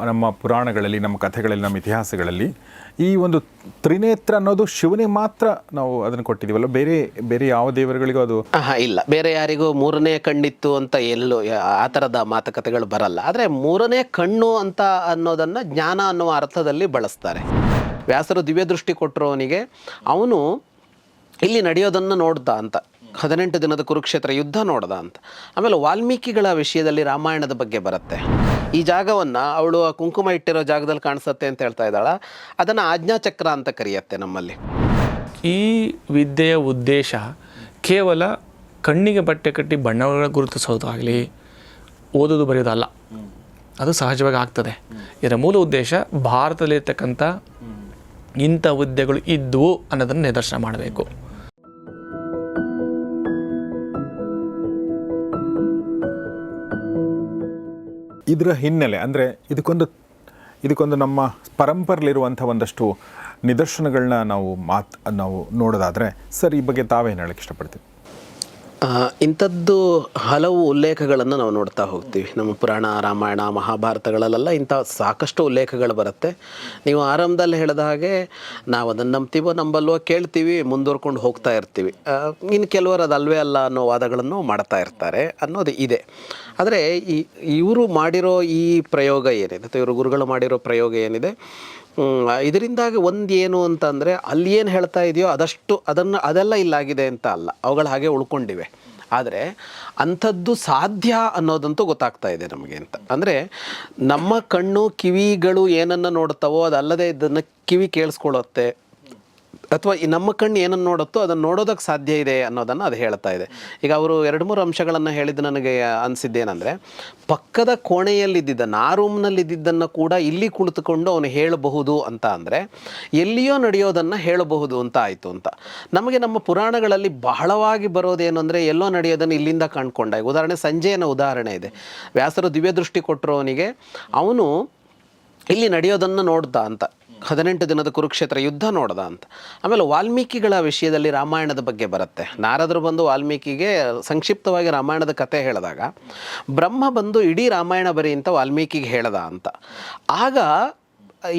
ನಮ್ಮ ಪುರಾಣಗಳಲ್ಲಿ, ನಮ್ಮ ಕಥೆಗಳಲ್ಲಿ, ನಮ್ಮ ಇತಿಹಾಸಗಳಲ್ಲಿ ಈ ಒಂದು ತ್ರಿನೇತ್ರ ಅನ್ನೋದು ಶಿವನಿಗೆ ಮಾತ್ರ ನಾವು ಅದನ್ನು ಕೊಟ್ಟಿದ್ದೀವಲ್ಲ? ಬೇರೆ ಬೇರೆ ಯಾವ ದೇವರುಗಳಿಗೂ ಅದು ಇಲ್ಲ. ಬೇರೆ ಯಾರಿಗೂ ಮೂರನೇ ಕಣ್ಣಿತ್ತು ಅಂತ ಎಲ್ಲೂ, ಆ ಥರದ ಮಾತುಕತೆಗಳು ಬರಲ್ಲ. ಆದರೆ ಮೂರನೇ ಕಣ್ಣು ಅಂತ ಅನ್ನೋದನ್ನು ಜ್ಞಾನ ಅನ್ನುವ ಅರ್ಥದಲ್ಲಿ ಬಳಸ್ತಾರೆ. ವ್ಯಾಸರು ದಿವ್ಯ ದೃಷ್ಟಿ ಕೊಟ್ಟರೋನಿಗೆ, ಅವನು ಇಲ್ಲಿ ನಡೆಯೋದನ್ನು ನೋಡ್ದ ಅಂತ. ಹದಿನೆಂಟು ದಿನದ ಕುರುಕ್ಷೇತ್ರ ಯುದ್ಧ ನೋಡ್ದ ಅಂತ. ಆಮೇಲೆ ವಾಲ್ಮೀಕಿಗಳ ವಿಷಯದಲ್ಲಿ ರಾಮಾಯಣದ ಬಗ್ಗೆ ಬರುತ್ತೆ. ಈ ಜಾಗವನ್ನು ಅವಳು ಕುಂಕುಮ ಇಟ್ಟಿರೋ ಜಾಗದಲ್ಲಿ ಕಾಣಿಸುತ್ತೆ ಅಂತ ಹೇಳ್ತಾ ಇದ್ದಾಳ. ಅದನ್ನು ಆಜ್ಞಾಚಕ್ರ ಅಂತ ಕರೆಯುತ್ತೆ ನಮ್ಮಲ್ಲಿ. ಈ ವಿದ್ಯೆಯ ಉದ್ದೇಶ ಕೇವಲ ಕಣ್ಣಿಗೆ ಬಟ್ಟೆ ಕಟ್ಟಿ ಬಣ್ಣಗಳ ಗುರುತಿಸೋದಾಗಲಿ ಓದೋದು ಬರೆಯೋದಲ್ಲ ಅದು ಸಹಜವಾಗಿ ಆಗ್ತದೆ. ಇದರ ಮೂಲ ಉದ್ದೇಶ ಭಾರತದಲ್ಲಿರ್ತಕ್ಕಂಥ ಇಂಥ ಹುದ್ದೆಗಳು ಇದ್ದವು ಅನ್ನೋದನ್ನು ನಿದರ್ಶನ ಮಾಡಬೇಕು. ಇದರ ಹಿನ್ನೆಲೆ, ಅಂದರೆ ಇದಕ್ಕೊಂದು ಇದಕ್ಕೊಂದು ನಮ್ಮ ಪರಂಪರೆಯಲ್ಲಿರುವಂಥ ಒಂದಷ್ಟು ನಿದರ್ಶನಗಳನ್ನ ನಾವು ಮಾತು, ನಾವು ನೋಡೋದಾದರೆ ಸರ್, ಈ ಬಗ್ಗೆ ತಾವೇನು ಹೇಳಕ್ಕೆ ಇಷ್ಟಪಡ್ತೀವಿ ಇಂಥದ್ದು ಹಲವು ಉಲ್ಲೇಖಗಳನ್ನು ನಾವು ನೋಡ್ತಾ ಹೋಗ್ತೀವಿ. ನಮ್ಮ ಪುರಾಣ, ರಾಮಾಯಣ, ಮಹಾಭಾರತಗಳಲ್ಲೆಲ್ಲ ಇಂಥ ಸಾಕಷ್ಟು ಉಲ್ಲೇಖಗಳು ಬರುತ್ತೆ. ನೀವು ಆರಂಭದಲ್ಲಿ ಹೇಳಿದ ಹಾಗೆ ನಾವು ಅದನ್ನು ನಂಬ್ತೀವೋ ನಂಬಲ್ವೋ ಕೇಳ್ತೀವಿ, ಮುಂದುವರ್ಕೊಂಡು ಹೋಗ್ತಾ ಇರ್ತೀವಿ. ಇನ್ನು ಕೆಲವರು ಅದು ಅಲ್ವೇ ಅಲ್ಲ ಅನ್ನೋ ವಾದಗಳನ್ನು ಮಾಡ್ತಾ ಇರ್ತಾರೆ ಅನ್ನೋದು ಇದೆ. ಆದರೆ ಈ ಇವರು ಮಾಡಿರೋ ಈ ಪ್ರಯೋಗ ಏನಿದೆ? ಅಥವಾ ಇವರು ಗುರುಗಳು ಮಾಡಿರೋ ಪ್ರಯೋಗ ಏನಿದೆ? ಇದರಿಂದಾಗಿ ಒಂದು ಏನು ಅಂತಂದರೆ ಅಲ್ಲಿ ಏನು ಹೇಳ್ತಾ ಇದೆಯೋ ಅದಷ್ಟು ಅದನ್ನು ಅದೆಲ್ಲ ಇಲ್ಲಾಗಿದೆ ಅಂತ ಅಲ್ಲ. ಅವುಗಳ ಹಾಗೆ ಉಳ್ಕೊಂಡಿವೆ. ಆದರೆ ಅಂಥದ್ದು ಸಾಧ್ಯ ಅನ್ನೋದಂತೂ ಗೊತ್ತಾಗ್ತಾ ಇದೆ ನಮಗೆ ಅಂತ. ಅಂದರೆ ನಮ್ಮ ಕಣ್ಣು ಕಿವಿಗಳು ಏನನ್ನು ನೋಡ್ತಾವೋ ಅದಲ್ಲದೆ ಇದನ್ನು ಕಿವಿ ಕೇಳಿಸ್ಕೊಳ್ಳುತ್ತೆ. ಅಥವಾ ಈ ನಮ್ಮ ಕಣ್ಣು ಏನನ್ನು ನೋಡುತ್ತೋ ಅದನ್ನು ನೋಡೋದಕ್ಕೆ ಸಾಧ್ಯ ಇದೆ ಅನ್ನೋದನ್ನು ಅದು ಹೇಳ್ತಾ ಇದೆ. ಈಗ ಅವರು ಎರಡು ಮೂರು ಅಂಶಗಳನ್ನು ಹೇಳಿದ್ದು ನನಗೆ ಅನಿಸಿದ್ದೇನೆಂದರೆ, ಪಕ್ಕದ ಕೋಣೆಯಲ್ಲಿದ್ದಿದ್ದನ್ನು ಆ ರೂಮ್ನಲ್ಲಿದ್ದಿದ್ದನ್ನು ಕೂಡ ಇಲ್ಲಿ ಕುಳಿತುಕೊಂಡು ಅವನು ಹೇಳಬಹುದು ಅಂತ ಅಂದರೆ, ಎಲ್ಲಿಯೋ ನಡೆಯೋದನ್ನು ಹೇಳಬಹುದು ಅಂತ ಆಯಿತು ಅಂತ. ನಮಗೆ ನಮ್ಮ ಪುರಾಣಗಳಲ್ಲಿ ಬಹಳವಾಗಿ ಬರೋದೇನು ಅಂದರೆ, ಎಲ್ಲೋ ನಡೆಯೋದನ್ನು ಇಲ್ಲಿಂದ ಕಂಡುಕೊಂಡ. ಉದಾಹರಣೆ ಸಂಜಯನ ಉದಾಹರಣೆ ಇದೆ. ವ್ಯಾಸರು ದಿವ್ಯ ದೃಷ್ಟಿ ಅವನಿಗೆ, ಅವನು ಇಲ್ಲಿ ನಡೆಯೋದನ್ನು ನೋಡ್ದ ಅಂತ. ಹದಿನೆಂಟು ದಿನದ ಕುರುಕ್ಷೇತ್ರ ಯುದ್ಧ ನೋಡ್ದ ಅಂತ. ಆಮೇಲೆ ವಾಲ್ಮೀಕಿಗಳ ವಿಷಯದಲ್ಲಿ ರಾಮಾಯಣದ ಬಗ್ಗೆ ಬರುತ್ತೆ. ನಾರದರು ಬಂದು ವಾಲ್ಮೀಕಿಗೆ ಸಂಕ್ಷಿಪ್ತವಾಗಿ ರಾಮಾಯಣದ ಕತೆ ಹೇಳಿದಾಗ, ಬ್ರಹ್ಮ ಬಂದು ಇಡೀ ರಾಮಾಯಣ ಬರಿ ಅಂತ ವಾಲ್ಮೀಕಿಗೆ ಹೇಳ್ದ ಅಂತ. ಆಗ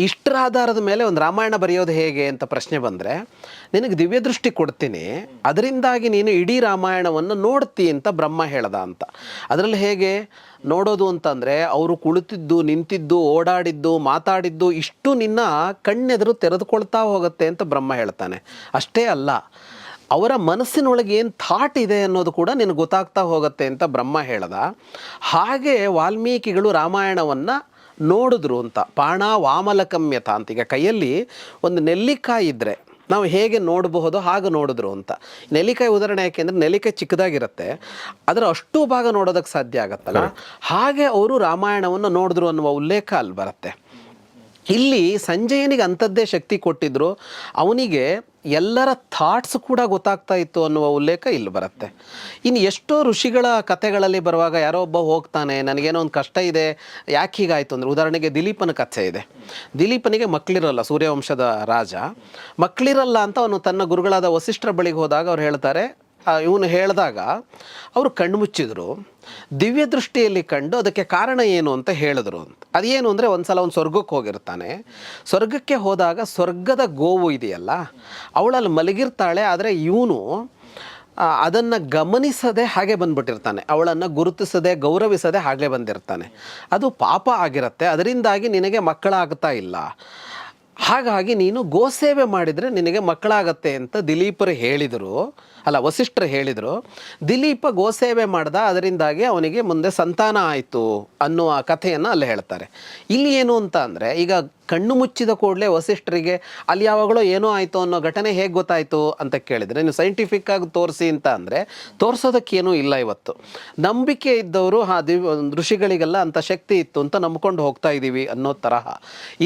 ಇಷ್ಟರ ಆಧಾರದ ಮೇಲೆ ಒಂದು ರಾಮಾಯಣ ಬರೆಯೋದು ಹೇಗೆ ಅಂತ ಪ್ರಶ್ನೆ ಬಂದರೆ, ನಿನಗೆ ದಿವ್ಯ ದೃಷ್ಟಿ ಕೊಡ್ತೀನಿ, ಅದರಿಂದಾಗಿ ನೀನು ಇಡೀ ರಾಮಾಯಣವನ್ನು ನೋಡ್ತಿ ಅಂತ ಬ್ರಹ್ಮ ಹೇಳ್ದ ಅಂತ. ಅದರಲ್ಲಿ ಹೇಗೆ? ನೋಡೋದು ಅಂತಂದರೆ ಅವರು ಕುಳಿತಿದ್ದು, ನಿಂತಿದ್ದು, ಓಡಾಡಿದ್ದು, ಮಾತಾಡಿದ್ದು, ಇಷ್ಟು ನಿನ್ನ ಕಣ್ಣೆದುರು ತೆರೆದುಕೊಳ್ತಾ ಹೋಗುತ್ತೆ ಅಂತ ಬ್ರಹ್ಮ ಹೇಳ್ತಾನೆ. ಅಷ್ಟೇ ಅಲ್ಲ, ಅವರ ಮನಸ್ಸಿನೊಳಗೆ ಏನು ಥಾಟ್ ಇದೆ ಅನ್ನೋದು ಕೂಡ ನಿನಗೆ ಗೊತ್ತಾಗ್ತಾ ಹೋಗುತ್ತೆ ಅಂತ ಬ್ರಹ್ಮ ಹೇಳ್ದ. ಹಾಗೆ ವಾಲ್ಮೀಕಿಗಳು ರಾಮಾಯಣವನ್ನು ನೋಡಿದ್ರು ಅಂತ ಪಾಣ ವಾಮಲಕಮ್ಯತ ಅಂತ. ಈಗ ಕೈಯಲ್ಲಿ ಒಂದು ನೆಲ್ಲಿಕಾಯಿ ಇದ್ದರೆ ನಾವು ಹೇಗೆ ನೋಡಬಹುದು ಹಾಗೆ ನೋಡಿದ್ರು ಅಂತ. ನೆಲ್ಲಿಕಾಯಿ ಉದಾಹರಣೆ ಯಾಕೆಂದರೆ ನೆಲ್ಲಿಕಾಯಿ ಚಿಕ್ಕದಾಗಿರುತ್ತೆ. ಅದರ ಅಷ್ಟು ಭಾಗ ನೋಡೋದಕ್ಕೆ ಸಾಧ್ಯ ಆಗತ್ತಲ್ಲ? ಹಾಗೆ ಅವರು ರಾಮಾಯಣವನ್ನು ನೋಡಿದ್ರು ಅನ್ನುವ ಉಲ್ಲೇಖ ಅಲ್ಲಿ ಬರುತ್ತೆ. ಇಲ್ಲಿ ಸಂಜಯನಿಗೆ ಅಂಥದ್ದೇ ಶಕ್ತಿ ಕೊಟ್ಟಿದ್ರು. ಅವನಿಗೆ ಎಲ್ಲರ ಥಾಟ್ಸ್ ಕೂಡ ಗೊತ್ತಾಗ್ತಾ ಇತ್ತು ಅನ್ನುವ ಉಲ್ಲೇಖ ಇಲ್ಲಿ ಬರುತ್ತೆ. ಇನ್ನು ಎಷ್ಟೋ ಋಷಿಗಳ ಕಥೆಗಳಲ್ಲಿ ಬರುವಾಗ ಯಾರೋ ಒಬ್ಬ ಹೋಗ್ತಾನೆ, ನನಗೇನೋ ಒಂದು ಕಷ್ಟ ಇದೆ, ಯಾಕೆ ಹೀಗಾಯಿತು? ಅಂದರೆ ಉದಾಹರಣೆಗೆ ದಿಲೀಪನ ಕಥೆ ಇದೆ. ದಿಲೀಪನಿಗೆ ಮಕ್ಕಳಿರಲ್ಲ ಸೂರ್ಯವಂಶದ ರಾಜ. ಮಕ್ಕಳಿರಲ್ಲ ಅಂತ ಅವನು ತನ್ನ ಗುರುಗಳಾದ ವಸಿಷ್ಠರ ಬಳಿಗೆ ಹೋದಾಗ ಅವ್ರು ಹೇಳ್ತಾರೆ ಇವನು ಹೇಳಿದಾಗ ಅವರು ಕಣ್ಣು ಮುಚ್ಚಿದ್ರು. ದಿವ್ಯ ದೃಷ್ಟಿಯಲ್ಲಿ ಕಂಡು ಅದಕ್ಕೆ ಕಾರಣ ಏನು ಅಂತ ಹೇಳಿದ್ರು ಅಂತ. ಅದೇನು ಅಂದರೆ ಒಂದು ಸಲ ಒಂದು ಸ್ವರ್ಗಕ್ಕೆ ಹೋಗಿರ್ತಾನೆ. ಸ್ವರ್ಗಕ್ಕೆ ಹೋದಾಗ ಸ್ವರ್ಗದ ಗೋವು ಇದೆಯಲ್ಲ, ಅವಳಲ್ಲಿ ಮಲಗಿರ್ತಾಳೆ, ಆದರೆ ಇವನು ಅದನ್ನು ಗಮನಿಸದೆ ಹಾಗೆ ಬಂದ್ಬಿಟ್ಟಿರ್ತಾನೆ. ಅವಳನ್ನು ಗುರುತಿಸದೆ, ಗೌರವಿಸದೆ ಹಾಗೆ ಬಂದಿರ್ತಾನೆ. ಅದು ಪಾಪ ಆಗಿರುತ್ತೆ, ಅದರಿಂದಾಗಿ ನಿನಗೆ ಮಕ್ಕಳಾಗ್ತಾ ಇಲ್ಲ. ಹಾಗಾಗಿ ನೀನು ಗೋಸೇವೆ ಮಾಡಿದರೆ ನಿನಗೆ ಮಕ್ಕಳಾಗತ್ತೆ ಅಂತ ದಿಲೀಪರು ಹೇಳಿದರು. ಅಲ್ಲ, ವಸಿಷ್ಠರು ಹೇಳಿದರು, ದಿಲೀಪ ಗೋಸೇವೆ ಮಾಡ್ದ, ಅದರಿಂದಾಗಿ ಅವನಿಗೆ ಮುಂದೆ ಸಂತಾನ ಆಯಿತು ಅನ್ನುವ ಕಥೆಯನ್ನು ಅಲ್ಲಿ ಹೇಳ್ತಾರೆ. ಇಲ್ಲಿ ಏನು ಅಂತ ಅಂದರೆ, ಈಗ ಕಣ್ಣು ಮುಚ್ಚಿದ ಕೂಡಲೇ ವಸಿಷ್ಠರಿಗೆ ಅಲ್ಲಿ ಯಾವಾಗಲೂ ಏನೋ ಆಯಿತು ಅನ್ನೋ ಘಟನೆ ಹೇಗೆ ಗೊತ್ತಾಯಿತು ಅಂತ ಕೇಳಿದರೆ ನೀವು ಸೈಂಟಿಫಿಕ್ಕಾಗಿ ತೋರಿಸಿ ಅಂತ ಅಂದರೆ, ತೋರಿಸೋದಕ್ಕೇನೂ ಇಲ್ಲ ಇವತ್ತು. ನಂಬಿಕೆ ಇದ್ದವರು ಆ ದಿವ್, ಋಷಿಗಳಿಗೆಲ್ಲ ಅಂಥ ಶಕ್ತಿ ಇತ್ತು ಅಂತ ನಂಬ್ಕೊಂಡು ಹೋಗ್ತಾ ಇದ್ದೀವಿ ಅನ್ನೋ ತರಹ.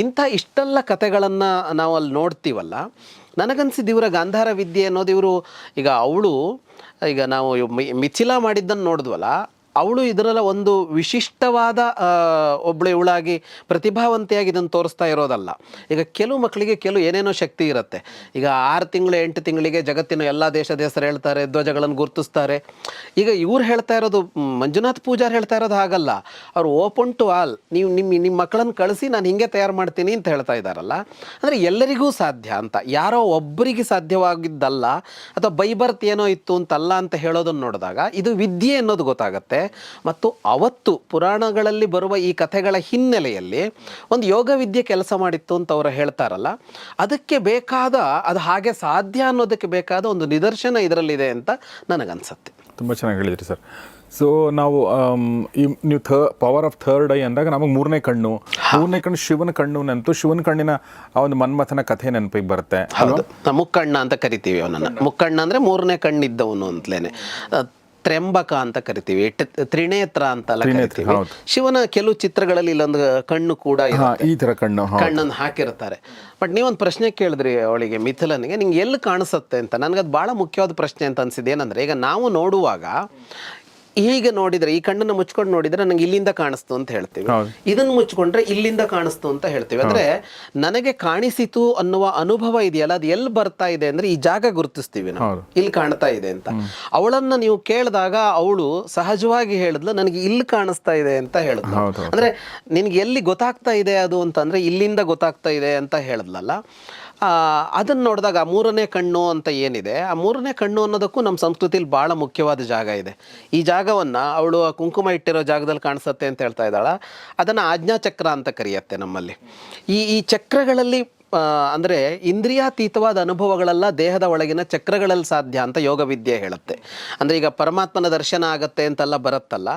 ಇಂಥ ಇಷ್ಟೆಲ್ಲ ಕಥೆಗಳನ್ನು ನಾವು ಅಲ್ಲಿ ನೋಡ್ತೀವಲ್ಲ ನನಗನ್ಸಿದ್ದು ಇವರ ಗಾಂಧಾರ ವಿದ್ಯೆ ಅನ್ನೋದು ಇವರು ಈಗ ಅವಳು ಈಗ ನಾವು ಮಿಥಿಲಾ ಮಾಡಿದ್ದನ್ನು ನೋಡಿದ್ವಲ್ಲ ಅವಳು ಇದರಲ್ಲ ಒಂದು ವಿಶಿಷ್ಟವಾದ ಒಬ್ಬಳು ಇವಳಾಗಿ ಪ್ರತಿಭಾವಂತೆಯಾಗಿ ಇದನ್ನು ತೋರಿಸ್ತಾ ಇರೋದಲ್ಲ. ಈಗ ಕೆಲವು ಮಕ್ಕಳಿಗೆ ಕೆಲವು ಏನೇನೋ ಶಕ್ತಿ ಇರುತ್ತೆ. ಈಗ ಆರು ತಿಂಗಳು, ಎಂಟು ತಿಂಗಳಿಗೆ ಜಗತ್ತಿನ ಎಲ್ಲ ದೇಶ ಹೆಸರು ಹೇಳ್ತಾರೆ, ಧ್ವಜಗಳನ್ನು ಗುರುತಿಸ್ತಾರೆ. ಈಗ ಇವ್ರು ಹೇಳ್ತಾ ಇರೋದು, ಮಂಜುನಾಥ್ ಪೂಜಾರ್ ಹೇಳ್ತಾ ಇರೋದು ಹಾಗಲ್ಲ. ಅವ್ರು ಓಪನ್ ಟು ಆಲ್, ನೀವು ನಿಮ್ಮ ನಿಮ್ಮ ಮಕ್ಕಳನ್ನು ಕಳಿಸಿ ನಾನು ಹಿಂಗೆ ತಯಾರು ಮಾಡ್ತೀನಿ ಅಂತ ಹೇಳ್ತಾ ಇದ್ದಾರಲ್ಲ. ಅಂದರೆ ಎಲ್ಲರಿಗೂ ಸಾಧ್ಯ ಅಂತ. ಯಾರೋ ಒಬ್ಬರಿಗೆ ಸಾಧ್ಯವಾಗಿದ್ದಲ್ಲ, ಅಥವಾ ಬೈಬರ್ತ್ ಏನೋ ಇತ್ತು ಅಂತಲ್ಲ ಅಂತ ಹೇಳೋದನ್ನು ನೋಡಿದಾಗ ಇದು ವಿದ್ಯೆ ಅನ್ನೋದು ಗೊತ್ತಾಗತ್ತೆ. ಮತ್ತು ಅವತ್ತು ಪುರಾಣಗಳಲ್ಲಿ ಬರುವ ಈ ಕಥೆಗಳ ಹಿನ್ನೆಲೆಯಲ್ಲಿ ಒಂದು ಯೋಗ ವಿದ್ಯೆ ಕೆಲಸ ಮಾಡಿತ್ತು ಅಂತ ಅವರು ಹೇಳ್ತಾರಲ್ಲ ಅದಕ್ಕೆ ಬೇಕಾದ ಅದು ಹಾಗೆ ಸಾಧ್ಯ ಅನ್ನೋದಕ್ಕೆ ಬೇಕಾದ ಒಂದು ನಿದರ್ಶನ ಇದರಲ್ಲಿದೆ ಅಂತ ನನಗನ್ಸುತ್ತೆ. ತುಂಬ ಚೆನ್ನಾಗಿ ಹೇಳಿದ್ರಿ ಸರ್. ಸೊ ನಾವು ಆಮ್, ಈ ನೀವು the power of third eye ಅಂದಾಗ ನಮಗೆ ಮೂರನೇ ಕಣ್ಣು ಮೂರನೇ ಕಣ್ಣು ಶಿವನ ಕಣ್ಣು ನೆನಪು ಶಿವನ ಕಣ್ಣಿನ ಆ ಒಂದು ಮನ್ಮಥನ ಕಥೆ ನೆನಪಿಗೆ ಬರುತ್ತೆ. ಹೌದು. ಮುಕ್ಕಣ್ಣ ಅಂತ ಕರಿತೀವಿ ಅವನನ್ನು. ಮುಕ್ಕಣ್ಣ ಅಂದರೆ ಮೂರನೇ ಕಣ್ಣಿದ್ದವನು ಅಂತಲೇನೆ. ಅಹ್, ತ್ರ್ಯಂಬಕ ಅಂತ ಕರಿತೀವಿ ತ್ರಿನೇತ್ರ ಅಂತ ಕರಿತೀವಿ. ಶಿವನ ಕೆಲವು ಚಿತ್ರಗಳಲ್ಲಿ ಇಲ್ಲೊಂದು ಕಣ್ಣು ಕೂಡ ಈ ತರ ಕಣ್ಣು ಕಣ್ಣನ್ನು ಹಾಕಿರ್ತಾರೆ. ಬಟ್ ನೀವೊಂದು ಪ್ರಶ್ನೆ ಕೇಳಿದ್ರಿ ಅವಳಿಗೆ ಮಿಥಿಲನಿಗೆ ನಿಂಗೆ ಎಲ್ಲಿ ಕಾಣಿಸುತ್ತೆ ಅಂತ? ನನಗದು ಭಾಳ ಮುಖ್ಯವಾದ ಪ್ರಶ್ನೆ ಅಂತ ಅನ್ಸಿದ್ದು ಏನಂದ್ರೆ ಈಗ ನಾವು ನೋಡುವಾಗ ಈಗ ನೋಡಿದ್ರೆ ಈ ಕಣ್ಣನ್ನು ಮುಚ್ಕೊಂಡು ನೋಡಿದ್ರೆ ನನಗೆ ಇಲ್ಲಿಂದ ಕಾಣಿಸ್ತು ಅಂತ ಹೇಳ್ತೀವಿ. ಇದನ್ನು ಮುಚ್ಕೊಂಡ್ರೆ ಇಲ್ಲಿಂದ ಕಾಣಿಸ್ತು ಅಂತ ಹೇಳ್ತೀವಿ. ಅಂದ್ರೆ ನನಗೆ ಕಾಣಿಸಿತು ಅನ್ನುವ ಅನುಭವ ಇದೆಯಲ್ಲ ಅದು ಎಲ್ಲಿ ಬರ್ತಾ ಇದೆ ಅಂದ್ರೆ ಈ ಜಾಗ ಗುರುತಿಸ್ತೀವಿ ನಾವು. ಇಲ್ಲಿ ಕಾಣ್ತಾ ಇದೆ ಅಂತ. ಅವಳನ್ನ ನೀವು ಕೇಳಿದಾಗ ಅವಳು ಸಹಜವಾಗಿ ಹೇಳಿದ್ಲು ನನಗೆ ಇಲ್ಲಿ ಕಾಣಿಸ್ತಾ ಇದೆ ಅಂತ ಹೇಳಿದ್ಲು. ಅಂದ್ರೆ ನಿನ್ಗೆ ಎಲ್ಲಿ ಗೊತ್ತಾಗ್ತಾ ಇದೆ ಅದು ಅಂತಂದ್ರೆ ಇಲ್ಲಿಂದ ಗೊತ್ತಾಗ್ತಾ ಇದೆ ಅಂತ ಹೇಳಿದ್ಲಲ್ಲ. ಅದನ್ನ ನೋಡಿದಾಗ ಮೂರನೇ ಕಣ್ಣು ಅಂತ ಏನಿದೆ, ಆ ಮೂರನೇ ಕಣ್ಣು ಅನ್ನೋದಕ್ಕೂ ನಮ್ಮ ಸಂಸ್ಕೃತಿಲಿ ಭಾಳ ಮುಖ್ಯವಾದ ಜಾಗ ಇದೆ. ಈ ಜಾಗವನ್ನು ಅವಳು ಕುಂಕುಮ ಇಟ್ಟಿರೋ ಜಾಗದಲ್ಲಿ ಕಾಣಿಸುತ್ತೆ ಅಂತ ಹೇಳ್ತಾ ಇದ್ದಾಳ. ಅದನ್ನು ಆಜ್ಞಾಚಕ್ರ ಅಂತ ಕರೆಯುತ್ತೆ ನಮ್ಮಲ್ಲಿ. ಈ ಈ ಚಕ್ರಗಳಲ್ಲಿ ಅಂದರೆ ಇಂದ್ರಿಯಾತೀತವಾದ ಅನುಭವಗಳೆಲ್ಲ ದೇಹದ ಒಳಗಿನ ಚಕ್ರಗಳಲ್ಲಿ ಸಾಧ್ಯ ಅಂತ ಯೋಗ ವಿದ್ಯೆ ಹೇಳುತ್ತೆ. ಅಂದರೆ ಈಗ ಪರಮಾತ್ಮನ ದರ್ಶನ ಆಗತ್ತೆ ಅಂತೆಲ್ಲ ಬರುತ್ತಲ್ಲ,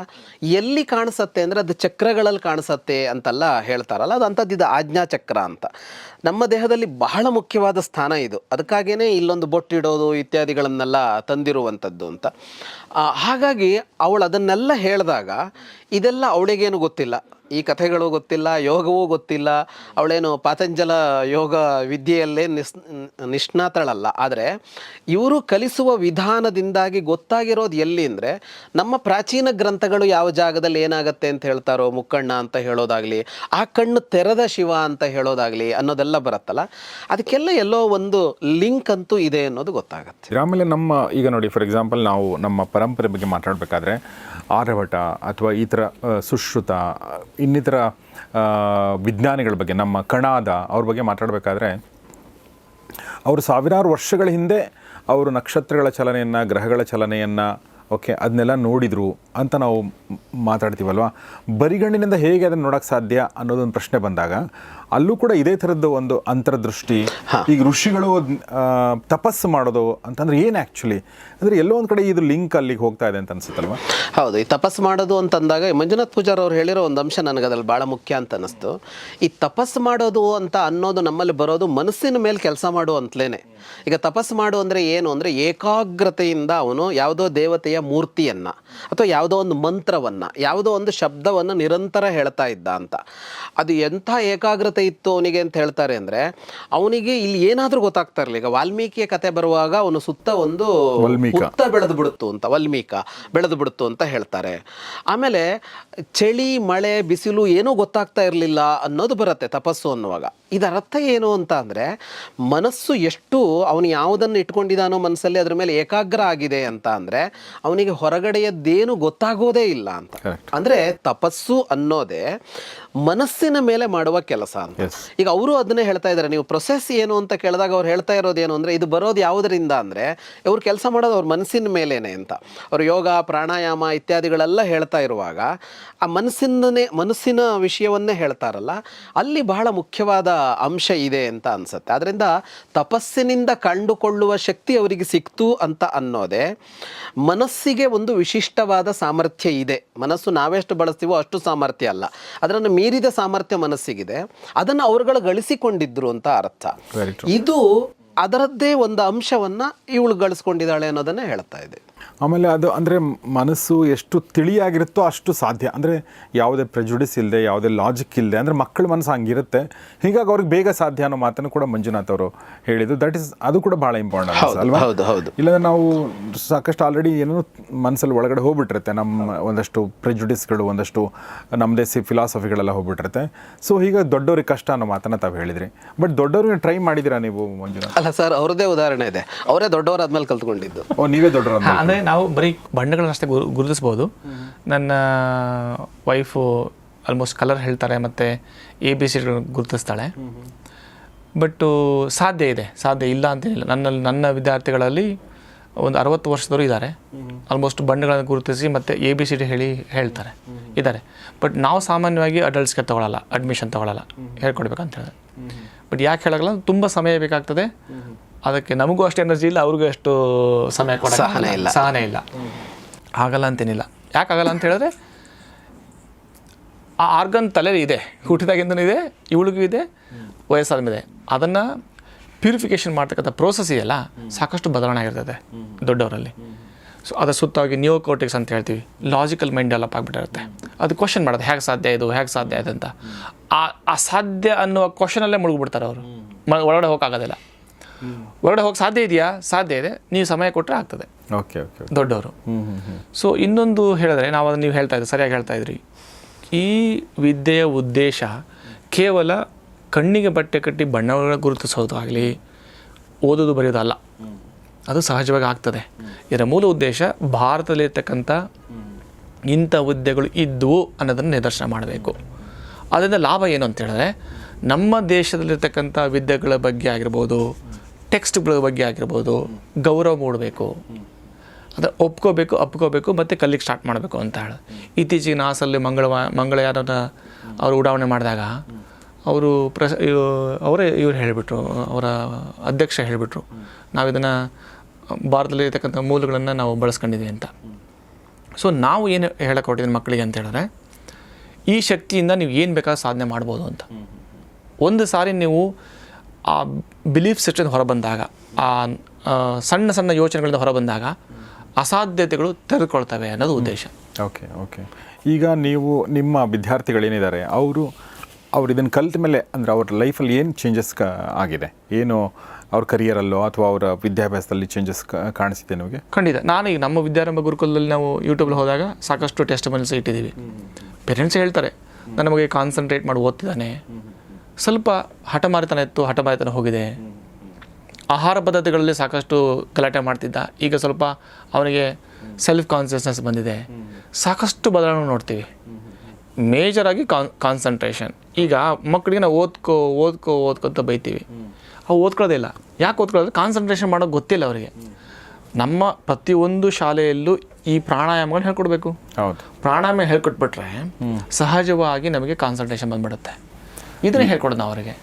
ಎಲ್ಲಿ ಕಾಣಿಸತ್ತೆ ಅಂದರೆ ಅದು ಚಕ್ರಗಳಲ್ಲಿ ಕಾಣಿಸತ್ತೆ ಅಂತೆಲ್ಲ ಹೇಳ್ತಾರಲ್ಲ, ಅದು ಅಂಥದ್ದು ಇದು ಆಜ್ಞಾ ಚಕ್ರ ಅಂತ. ನಮ್ಮ ದೇಹದಲ್ಲಿ ಬಹಳ ಮುಖ್ಯವಾದ ಸ್ಥಾನ ಇದು. ಅದಕ್ಕಾಗಿಯೇ ಇಲ್ಲೊಂದು ಬೊಟ್ಟಿಡೋದು ಇತ್ಯಾದಿಗಳನ್ನೆಲ್ಲ ತಂದಿರುವಂಥದ್ದು ಅಂತ. ಹಾಗಾಗಿ ಅವಳು ಅದನ್ನೆಲ್ಲ ಹೇಳಿದಾಗ ಇದೆಲ್ಲ ಅವಳಿಗೇನು ಗೊತ್ತಿಲ್ಲ. ಈ ಕಥೆಗಳು ಗೊತ್ತಿಲ್ಲ, ಯೋಗವೂ ಗೊತ್ತಿಲ್ಲ. ಅವಳೇನು ಪಾತಂಜಲ ಯೋಗ ವಿದ್ಯೆಯಲ್ಲೇ ನಿಸ್, ನಿಷ್ಣಾತಳಲ್ಲ. ಆದರೆ ಇವರು ಕಲಿಸುವ ವಿಧಾನದಿಂದಾಗಿ ಗೊತ್ತಾಗಿರೋದು ಎಲ್ಲಿ ಅಂದರೆ ನಮ್ಮ ಪ್ರಾಚೀನ ಗ್ರಂಥಗಳು ಯಾವ ಜಾಗದಲ್ಲಿ ಏನಾಗುತ್ತೆ ಅಂತ ಹೇಳ್ತಾರೋ ಮುಕ್ಕಣ್ಣ ಅಂತ ಹೇಳೋದಾಗಲಿ, ಆ ಕಣ್ಣು ತೆರೆದ ಶಿವ ಅಂತ ಹೇಳೋದಾಗಲಿ ಅನ್ನೋದೆಲ್ಲ ಬರುತ್ತಲ್ಲ? ಅದಕ್ಕೆಲ್ಲ ಎಲ್ಲೋ ಒಂದು ಲಿಂಕ್ ಅಂತೂ ಇದೆ ಅನ್ನೋದು ಗೊತ್ತಾಗುತ್ತೆ. ಆಮೇಲೆ ನಮ್ಮ ಈಗ ನೋಡಿ ಫಾರ್ ಎಕ್ಸಾಂಪಲ್ ನಾವು ನಮ್ಮ ಪರಂಪರೆ ಬಗ್ಗೆ ಮಾತಾಡಬೇಕಾದ್ರೆ ಆರ್ಯಭಟ ಅಥವಾ ಈ ಥರ ಸುಶ್ರುತ, ಇನ್ನಿತರ ವಿಜ್ಞಾನಿಗಳ ಬಗ್ಗೆ, ನಮ್ಮ ಕಣಾದ ಅವ್ರ ಬಗ್ಗೆ ಮಾತಾಡಬೇಕಾದ್ರೆ ಅವರು ಸಾವಿರಾರು ವರ್ಷಗಳ ಹಿಂದೆ ಅವರು ನಕ್ಷತ್ರಗಳ ಚಲನೆಯನ್ನು, ಗ್ರಹಗಳ ಚಲನೆಯನ್ನು, ಓಕೆ, ಅದನ್ನೆಲ್ಲ ನೋಡಿದರು ಅಂತ ನಾವು ಮಾತಾಡ್ತೀವಲ್ವ? ಬರಿಗಣ್ಣಿನಿಂದ ಹೇಗೆ ಅದನ್ನು ನೋಡೋಕ್ಕೆ ಸಾಧ್ಯ ಅನ್ನೋದೊಂದು ಪ್ರಶ್ನೆ ಬಂದಾಗ ಅಲ್ಲೂ ಕೂಡ ಇದೇ ಥರದ್ದು ಒಂದು ಅಂತರ್ದೃಷ್ಟಿ. ಈಗ ಋಷಿಗಳು ತಪಸ್ಸು ಮಾಡೋದು ಅಂತಂದ್ರೆ ಏನು ಆ್ಯಕ್ಚುಲಿ ಅಂದರೆ ಎಲ್ಲೋ ಒಂದು ಕಡೆ ಇದು ಲಿಂಕ್ ಅಲ್ಲಿಗೆ ಹೋಗ್ತಾ ಇದೆ ಅಂತ ಅನ್ಸುತ್ತಲ್ವ? ಹೌದು ಈ ತಪಸ್ಸು ಮಾಡೋದು ಅಂತಂದಾಗ ಮಂಜುನಾಥ್ ಪೂಜಾರ್ ಅವ್ರು ಹೇಳಿರೋ ಒಂದು ಅಂಶ ನನಗೆ ಅದ್ರಲ್ಲಿ ಭಾಳ ಮುಖ್ಯ ಅಂತ ಅನ್ನಿಸ್ತು. ಈ ತಪಸ್ಸು ಮಾಡೋದು ಅಂತ ಅನ್ನೋದು ನಮ್ಮಲ್ಲಿ ಬರೋದು ಮನಸ್ಸಿನ ಮೇಲೆ ಕೆಲಸ ಮಾಡು ಅಂತಲೇ ಈಗ ತಪಸ್ಸು ಮಾಡು ಅಂದರೆ ಏನು? ಅಂದರೆ ಏಕಾಗ್ರತೆಯಿಂದ ಅವನು ಯಾವುದೋ ದೇವತೆಯ ಮೂರ್ತಿಯನ್ನು ಅಥವಾ ಯಾವುದೋ ಒಂದು ಮಂತ್ರವನ್ನು ಯಾವುದೋ ಒಂದು ಶಬ್ದವನ್ನು ನಿರಂತರ ಹೇಳ್ತಾ ಇದ್ದ ಅಂತ. ಅದು ಎಂಥ ಏಕಾಗ್ರತೆ ಇತ್ತು ಅವನಿಗೆ ಅಂತ ಹೇಳ್ತಾರೆ ಅಂದರೆ ಅವನಿಗೆ ಇಲ್ಲಿ ಏನಾದರೂ ಗೊತ್ತಾಗ್ತಾ ಇರಲಿಲ್ಲ ಈಗ ವಾಲ್ಮೀಕಿಯ ಕತೆ ಬರುವಾಗ ಅವನು ಸುತ್ತ ಒಂದು ಸುತ್ತ ಹುತ್ತ ಬೆಳೆದು ಬಿಡುತ್ತು ಅಂತ ವಾಲ್ಮೀಕ ಬೆಳೆದು ಬಿಡುತ್ತು ಅಂತ ಹೇಳ್ತಾರೆ. ಆಮೇಲೆ ಚಳಿ ಮಳೆ ಬಿಸಿಲು ಏನೂ ಗೊತ್ತಾಗ್ತಾ ಇರಲಿಲ್ಲ ಅನ್ನೋದು ಬರುತ್ತೆ ತಪಸ್ಸು ಅನ್ನುವಾಗ. ಇದರ ಅರ್ಥ ಏನು ಅಂತ ಅಂದರೆ ಮನಸ್ಸು ಎಷ್ಟು ಅವನು ಯಾವುದನ್ನು ಇಟ್ಕೊಂಡಿದ್ದಾನೋ ಮನಸ್ಸಲ್ಲಿ ಅದ್ರ ಮೇಲೆ ಏಕಾಗ್ರ ಆಗಿದೆ ಅಂತ ಅಂದರೆ ಅವನಿಗೆ ಹೊರಗಡೆಯದ್ದೇನು ಗೊತ್ತಾಗೋದೇ ಇಲ್ಲ ಅಂತ. ಅಂದರೆ ತಪಸ್ಸು ಅನ್ನೋದೇ ಮನಸ್ಸಿನ ಮೇಲೆ ಮಾಡುವ ಕೆಲಸ ಅಂತ. ಈಗ ಅವರು ಅದನ್ನೇ ಹೇಳ್ತಾ ಇದ್ದಾರೆ ನೀವು ಪ್ರೊಸೆಸ್ ಏನು ಅಂತ ಕೇಳಿದಾಗ ಅವ್ರು ಹೇಳ್ತಾ ಇರೋದು ಏನು ಅಂದರೆ ಇದು ಬರೋದು ಯಾವುದರಿಂದ ಅಂದರೆ ಇವ್ರು ಕೆಲಸ ಮಾಡೋದು ಅವ್ರ ಮನಸ್ಸಿನ ಮೇಲೇನೆ ಅಂತ. ಅವ್ರು ಯೋಗ ಪ್ರಾಣಾಯಾಮ ಇತ್ಯಾದಿಗಳೆಲ್ಲ ಹೇಳ್ತಾ ಇರುವಾಗ ಆ ಮನಸ್ಸಿನೇ ಮನಸ್ಸಿನ ವಿಷಯವನ್ನೇ ಹೇಳ್ತಾರಲ್ಲ ಅಲ್ಲಿ ಬಹಳ ಮುಖ್ಯವಾದ ಅಂಶ ಇದೆ ಅಂತ ಅನ್ಸುತ್ತೆ. ಅದರಿಂದ ತಪಸ್ಸಿನಿಂದ ಕಂಡುಕೊಳ್ಳುವ ಶಕ್ತಿ ಅವರಿಗೆ ಸಿಕ್ತು ಅಂತ ಅನ್ನೋದೇ ಮನಸ್ಸಿಗೆ ಒಂದು ವಿಶಿಷ್ಟವಾದ ಸಾಮರ್ಥ್ಯ ಇದೆ. ಮನಸ್ಸು ನಾವೆಷ್ಟು ಬಳಸ್ತೀವೋ ಅಷ್ಟು ಸಾಮರ್ಥ್ಯ ಅಲ್ಲ. ಅದರನ್ನು ಮೀರಿದ ಸಾಮರ್ಥ್ಯ ಮನಸ್ಸಿಗಿದೆ. ಅದನ್ನು ಅವರುಗಳು ಗಳಿಸಿಕೊಂಡಿದ್ರು ಅಂತ ಅರ್ಥ. ಇದು ಅದರದ್ದೇ ಒಂದು ಅಂಶವನ್ನು ಇವಳು ಗಳಿಸ್ಕೊಂಡಿದ್ದಾಳೆ ಅನ್ನೋದನ್ನೇ ಹೇಳ್ತಾ ಇದೆ ಆಮೇಲೆ ಅದು ಅಂದರೆ ಮನಸ್ಸು ಎಷ್ಟು ತಿಳಿಯಾಗಿರುತ್ತೋ ಅಷ್ಟು ಸಾಧ್ಯ. ಅಂದರೆ ಯಾವುದೇ ಪ್ರೆಜುಡಿಸ್ ಇಲ್ಲದೆ ಯಾವುದೇ ಲಾಜಿಕ್ ಇಲ್ಲದೆ ಅಂದರೆ ಮಕ್ಕಳ ಮನಸ್ಸು ಹಂಗಿರುತ್ತೆ. ಹೀಗಾಗಿ ಅವ್ರಿಗೆ ಬೇಗ ಸಾಧ್ಯ ಅನ್ನೋ ಮಾತನ್ನು ಕೂಡ ಮಂಜುನಾಥ್ ಅವರು ಹೇಳಿದ್ದು. ದಟ್ ಇಸ್ ಅದು ಕೂಡ ಭಾಳ ಇಂಪಾರ್ಟೆಂಟ್ ಹೌದು, ಅಲ್ವಾ? ಹೌದು, ಹೌದು. ಇಲ್ಲಾಂದ್ರೆ ನಾವು ಸಾಕಷ್ಟು ಆಲ್ರೆಡಿ ಏನೋ ಮನಸ್ಸಲ್ಲಿ ಒಳಗಡೆ ಹೋಗ್ಬಿಟ್ಟಿರುತ್ತೆ. ನಮ್ಮ ಒಂದಷ್ಟು ಪ್ರೆಜುಡಿಸ್ಗಳು ಒಂದಷ್ಟು ನಮ್ಮದೇ ಸಿ ಫಿಲಾಸಫಿಗಳೆಲ್ಲ ಹೋಗ್ಬಿಟ್ಟಿರುತ್ತೆ. ಸೊ ಈಗ ದೊಡ್ಡವ್ರಿಗೆ ಕಷ್ಟ ಅನ್ನೋ ಮಾತನ್ನು ತಾವು ಹೇಳಿದ್ರಿ. ಬಟ್ ದೊಡ್ಡವ್ರಿಗೆ ಟ್ರೈ ಮಾಡಿದಿರಾ ನೀವು ಮಂಜುನಾಥ್? ಅಲ್ಲ ಸರ್ ಅವ್ರದ್ದೇ ಉದಾಹರಣೆ ಇದೆ. ಅವರೇ ದೊಡ್ಡವರಾದ್ಮೇಲೆ ಕಲ್ತ್ಕೊಂಡಿದ್ದು. ಓ ನೀವೇ ದೊಡ್ಡವರ ಹಾ, ಅಂದ್ರೆ ನಾವು ಬರೀ ಬಣ್ಣಗಳನ್ನ ಅಷ್ಟೇ ಗುರು- ಗುರುತಿಸ್ಬೋದು. ನನ್ನ ವೈಫು ಆಲ್ಮೋಸ್ಟ್ ಕಲರ್ ಹೇಳ್ತಾರೆ ಮತ್ತು ಎ ಬಿ ಸಿ ಗುರುತಿಸ್ತಾಳೆ. ಬಟ್ಟು ಸಾಧ್ಯ ಇದೆ, ಸಾಧ್ಯ ಇಲ್ಲ ಅಂತೇನಿಲ್ಲ ನನ್ನಲ್ಲಿ, ನನ್ನ ವಿದ್ಯಾರ್ಥಿಗಳಲ್ಲಿ ಒಂದು ಅರವತ್ತು ವರ್ಷದವರು ಇದ್ದಾರೆ. ಆಲ್ಮೋಸ್ಟ್ ಬಣ್ಣಗಳನ್ನು ಗುರುತಿಸಿ ಮತ್ತು ಎ ಬಿ ಸಿ ಡಿ ಹೇಳಿ ಹೇಳ್ತಾರೆ, ಇದ್ದಾರೆ. ಬಟ್ ನಾವು ಸಾಮಾನ್ಯವಾಗಿ ಅಡಲ್ಟ್ಸ್ಗೆ ತಗೊಳ್ಳಲ್ಲ ಅಡ್ಮಿಷನ್ ತಗೊಳ್ಳಲ್ಲ ಹೇಳ್ಕೊಡ್ಬೇಕಂತ ಹೇಳಿದ್ರೆ. ಬಟ್ ಯಾಕೆ ಹೇಳೋಲ್ಲ ತುಂಬ ಸಮಯ ಬೇಕಾಗ್ತದೆ. ಅದಕ್ಕೆ ನಮಗೂ ಅಷ್ಟು ಎನರ್ಜಿ ಇಲ್ಲ ಅವ್ರಿಗೂ ಅಷ್ಟು ಸಮಯ ಕೊಡ ಸಹನೆ ಇಲ್ಲ. ಸಹನೆ ಇಲ್ಲ. ಆಗಲ್ಲ ಅಂತೇನಿಲ್ಲ. ಯಾಕೆ ಆಗಲ್ಲ ಅಂತ ಹೇಳಿದ್ರೆ ಆ ಆರ್ಗನ್ ತಲೆ ಇದೆ ಹುಟ್ಟಿದಾಗಿಂದನೂ ಇದೆ ಇವಳಿಗೂ ಇದೆ ವಯಸ್ಸಾದ ಮೇಲೆ. ಅದನ್ನು ಪ್ಯೂರಿಫಿಕೇಷನ್ ಮಾಡ್ತಕ್ಕಂಥ ಪ್ರೋಸೆಸ್ ಇದೆಯಲ್ಲ ಸಾಕಷ್ಟು ಬದಲಾವಣೆ ಆಗಿರ್ತದೆ ದೊಡ್ಡವರಲ್ಲಿ. ಸೊ ಅದರ ಸುತ್ತಾಗಿ ನ್ಯೂ ಕೋಟಿಕ್ಸ್ ಅಂತ ಹೇಳ್ತೀವಿ. ಲಾಜಿಕಲ್ ಮೈಂಡ್ ಡೆವಲಪ್ ಆಗಿಬಿಟ್ಟಿರುತ್ತೆ. ಅದು ಕ್ವಶನ್ ಮಾಡೋದು ಹೇಗೆ ಸಾಧ್ಯ ಇದು ಹೇಗೆ ಸಾಧ್ಯ ಇದೆ ಅಂತ. ಆ ಅಸಾಧ್ಯ ಸಾಧ್ಯ ಅನ್ನುವ ಕ್ವಶನಲ್ಲೇ ಮುಳುಗಿಬಿಡ್ತಾರೆ ಅವರು. ಮ- ಒಳಗಡೆ ಹೋಗೋಕ್ಕಾಗೋದಿಲ್ಲ. ಹೊರಗಡೆ ಹೋಗಿ ಸಾಧ್ಯ ಇದೆಯಾ? ಸಾಧ್ಯ ಇದೆ. ನೀವು ಸಮಯ ಕೊಟ್ಟರೆ ಆಗ್ತದೆ. ಓಕೆ ಓಕೆ ದೊಡ್ಡವರು. ಸೊ ಇನ್ನೊಂದು ಹೇಳಿದ್ರೆ ನಾವು ಅದನ್ನು ನೀವು ಹೇಳ್ತಾ ಇದ್ದೀವಿ ಸರಿಯಾಗಿ ಹೇಳ್ತಾ ಇದ್ರಿ. ಈ ವಿದ್ಯೆಯ ಉದ್ದೇಶ ಕೇವಲ ಕಣ್ಣಿಗೆ ಬಟ್ಟೆ ಕಟ್ಟಿ ಬಣ್ಣಗಳ ಗುರುತಿಸೋದು ಆಗಲಿ ಓದೋದು ಬರೆಯೋದಲ್ಲ. ಅದು ಸಹಜವಾಗಿ ಆಗ್ತದೆ. ಇದರ ಮೂಲ ಉದ್ದೇಶ ಭಾರತದಲ್ಲಿರ್ತಕ್ಕಂಥ ಇಂಥ ಹುದ್ದೆಗಳು ಇದ್ದವು ಅನ್ನೋದನ್ನು ನಿದರ್ಶನ ಮಾಡಬೇಕು. ಅದರಿಂದ ಲಾಭ ಏನು ಅಂತ ಹೇಳಿದ್ರೆ ನಮ್ಮ ದೇಶದಲ್ಲಿರ್ತಕ್ಕಂಥ ವಿದ್ಯೆಗಳ ಬಗ್ಗೆ ಆಗಿರ್ಬೋದು ಟೆಕ್ಸ್ಟ್ಗಳ ಬಗ್ಗೆ ಆಗಿರ್ಬೋದು, ಗೌರವ ಮೂಡಬೇಕು. ಅದನ್ನು ಒಪ್ಕೋಬೇಕು, ಅಪ್ಕೋಬೇಕು, ಮತ್ತು ಕಲಿಗೆ ಸ್ಟಾರ್ಟ್ ಮಾಡಬೇಕು ಅಂತ ಹೇಳಿ. ಇತ್ತೀಚೆಗೆ ನಾಸಲ್ಲಿ ಮಂಗಳವ ಮಂಗಳಯಾನನ ಅವರು ಉಡಾವಣೆ ಮಾಡಿದಾಗ ಅವರು ಪ್ರಸ ಅವರೇ ಇವ್ರು ಹೇಳಿಬಿಟ್ರು, ಅವರ ಅಧ್ಯಕ್ಷ ಹೇಳಿಬಿಟ್ರು, ನಾವು ಇದನ್ನು ಭಾರತದಲ್ಲಿ ಇರ್ತಕ್ಕಂಥ ಮೂಲಗಳನ್ನು ನಾವು ಬಳಸ್ಕೊಂಡಿದ್ದೀವಿ ಅಂತ. ಸೊ ನಾವು ಏನು ಹೇಳಕ್ಕೆ ಹೊಟ್ಟಿದ್ದೀನಿ ಮಕ್ಕಳಿಗೆ ಅಂತ ಹೇಳಿದ್ರೆ, ಈ ಶಕ್ತಿಯಿಂದ ನೀವು ಏನು ಬೇಕಾದ್ರೂ ಸಾಧನೆ ಮಾಡ್ಬೋದು ಅಂತ. ಒಂದು ಸಾರಿ ನೀವು ಆ ಬಿಲೀಫ್ ಸಿಸ್ಟಮ್ ಹೊರಬಂದಾಗ ಆ ಸಣ್ಣ ಸಣ್ಣ ಯೋಚನೆಗಳಿಂದ ಹೊರಬಂದಾಗ ಅಸಾಧ್ಯತೆಗಳು ತೆರೆದುಕೊಳ್ತವೆ ಅನ್ನೋದು ಉದ್ದೇಶ. Okay okay. ಈಗ ನೀವು ನಿಮ್ಮ ವಿದ್ಯಾರ್ಥಿಗಳೇನಿದ್ದಾರೆ ಅವರು ಅವ್ರು ಇದನ್ನು ಕಲಿತ ಮೇಲೆ ಅಂದರೆ ಅವ್ರ ಲೈಫಲ್ಲಿ ಏನು ಚೇಂಜಸ್ ಕ ಆಗಿದೆ? ಏನು ಅವ್ರ ಕರಿಯರಲ್ಲೋ ಅಥವಾ ಅವರ ವಿದ್ಯಾಭ್ಯಾಸದಲ್ಲಿ ಚೇಂಜಸ್ ಕಾಣಿಸಿದೆ ನಿಮಗೆ? ಖಂಡಿತ. ನಾನು ಈಗ ನಮ್ಮ ವಿದ್ಯಾರಂಭ ಗುರುಕುಲದಲ್ಲಿ ನಾವು ಯೂಟ್ಯೂಬಲ್ಲಿ ಹೋದಾಗ ಸಾಕಷ್ಟು ಟೆಸ್ಟ್ ಮನಸ್ಸು ಇಟ್ಟಿದ್ದೀವಿ ಪೇರೆಂಟ್ಸ್ ಹೇಳ್ತಾರೆ ನನ್ನ ಮಗ ಕಾನ್ಸಂಟ್ರೇಟ್ ಮಾಡಿ ಓದ್ತಿದ್ದಾನೆ. ಸ್ವಲ್ಪ ಹಠಮಾರಿತನ ಇತ್ತು ಹಠಮಾರಿತನ ಹೋಗಿದೆ. ಆಹಾರ ಪದ್ಧತಿಗಳಲ್ಲಿ ಸಾಕಷ್ಟು ಗಲಾಟೆ ಮಾಡ್ತಿದ್ದ. ಈಗ ಸ್ವಲ್ಪ ಅವನಿಗೆ ಸೆಲ್ಫ್ ಕಾನ್ಸಿಯಸ್ನೆಸ್ ಬಂದಿದೆ. ಸಾಕಷ್ಟು ಬದಲಾವಣೆ ನೋಡ್ತೀವಿ. ಮೇಜರಾಗಿ ಕಾನ್ ಕಾನ್ಸಂಟ್ರೇಷನ್ ಈಗ ಮಕ್ಕಳಿಗೆ ನಾವು ಓದ್ಕೋ ಓದ್ಕೋ ಓದ್ಕೋ ಬೈತೀವಿ. ಅವು ಓದ್ಕೊಳ್ಳೋದಿಲ್ಲ ಯಾಕೆ ಓದ್ಕೊಳ್ಳೋದು? ಕಾನ್ಸಂಟ್ರೇಷನ್ ಮಾಡೋದು ಗೊತ್ತಿಲ್ಲ ಅವರಿಗೆ. ನಮ್ಮ ಪ್ರತಿಯೊಂದು ಶಾಲೆಯಲ್ಲೂ ಈ ಪ್ರಾಣಾಯಾಮಗಳನ್ನ ಹೇಳ್ಕೊಡ್ಬೇಕು. ಹೌದು. ಪ್ರಾಣಾಯಾಮ ಹೇಳ್ಕೊಟ್ಬಿಟ್ರೆ ಸಹಜವಾಗಿ ನಮಗೆ ಕಾನ್ಸಂಟ್ರೇಷನ್ ಬಂದ್ಬಿಡುತ್ತೆ. ಇದನ್ನೇ ಹೇಳ್ಕೊಡೋದು ನಾವು ಅವರಿಗೆ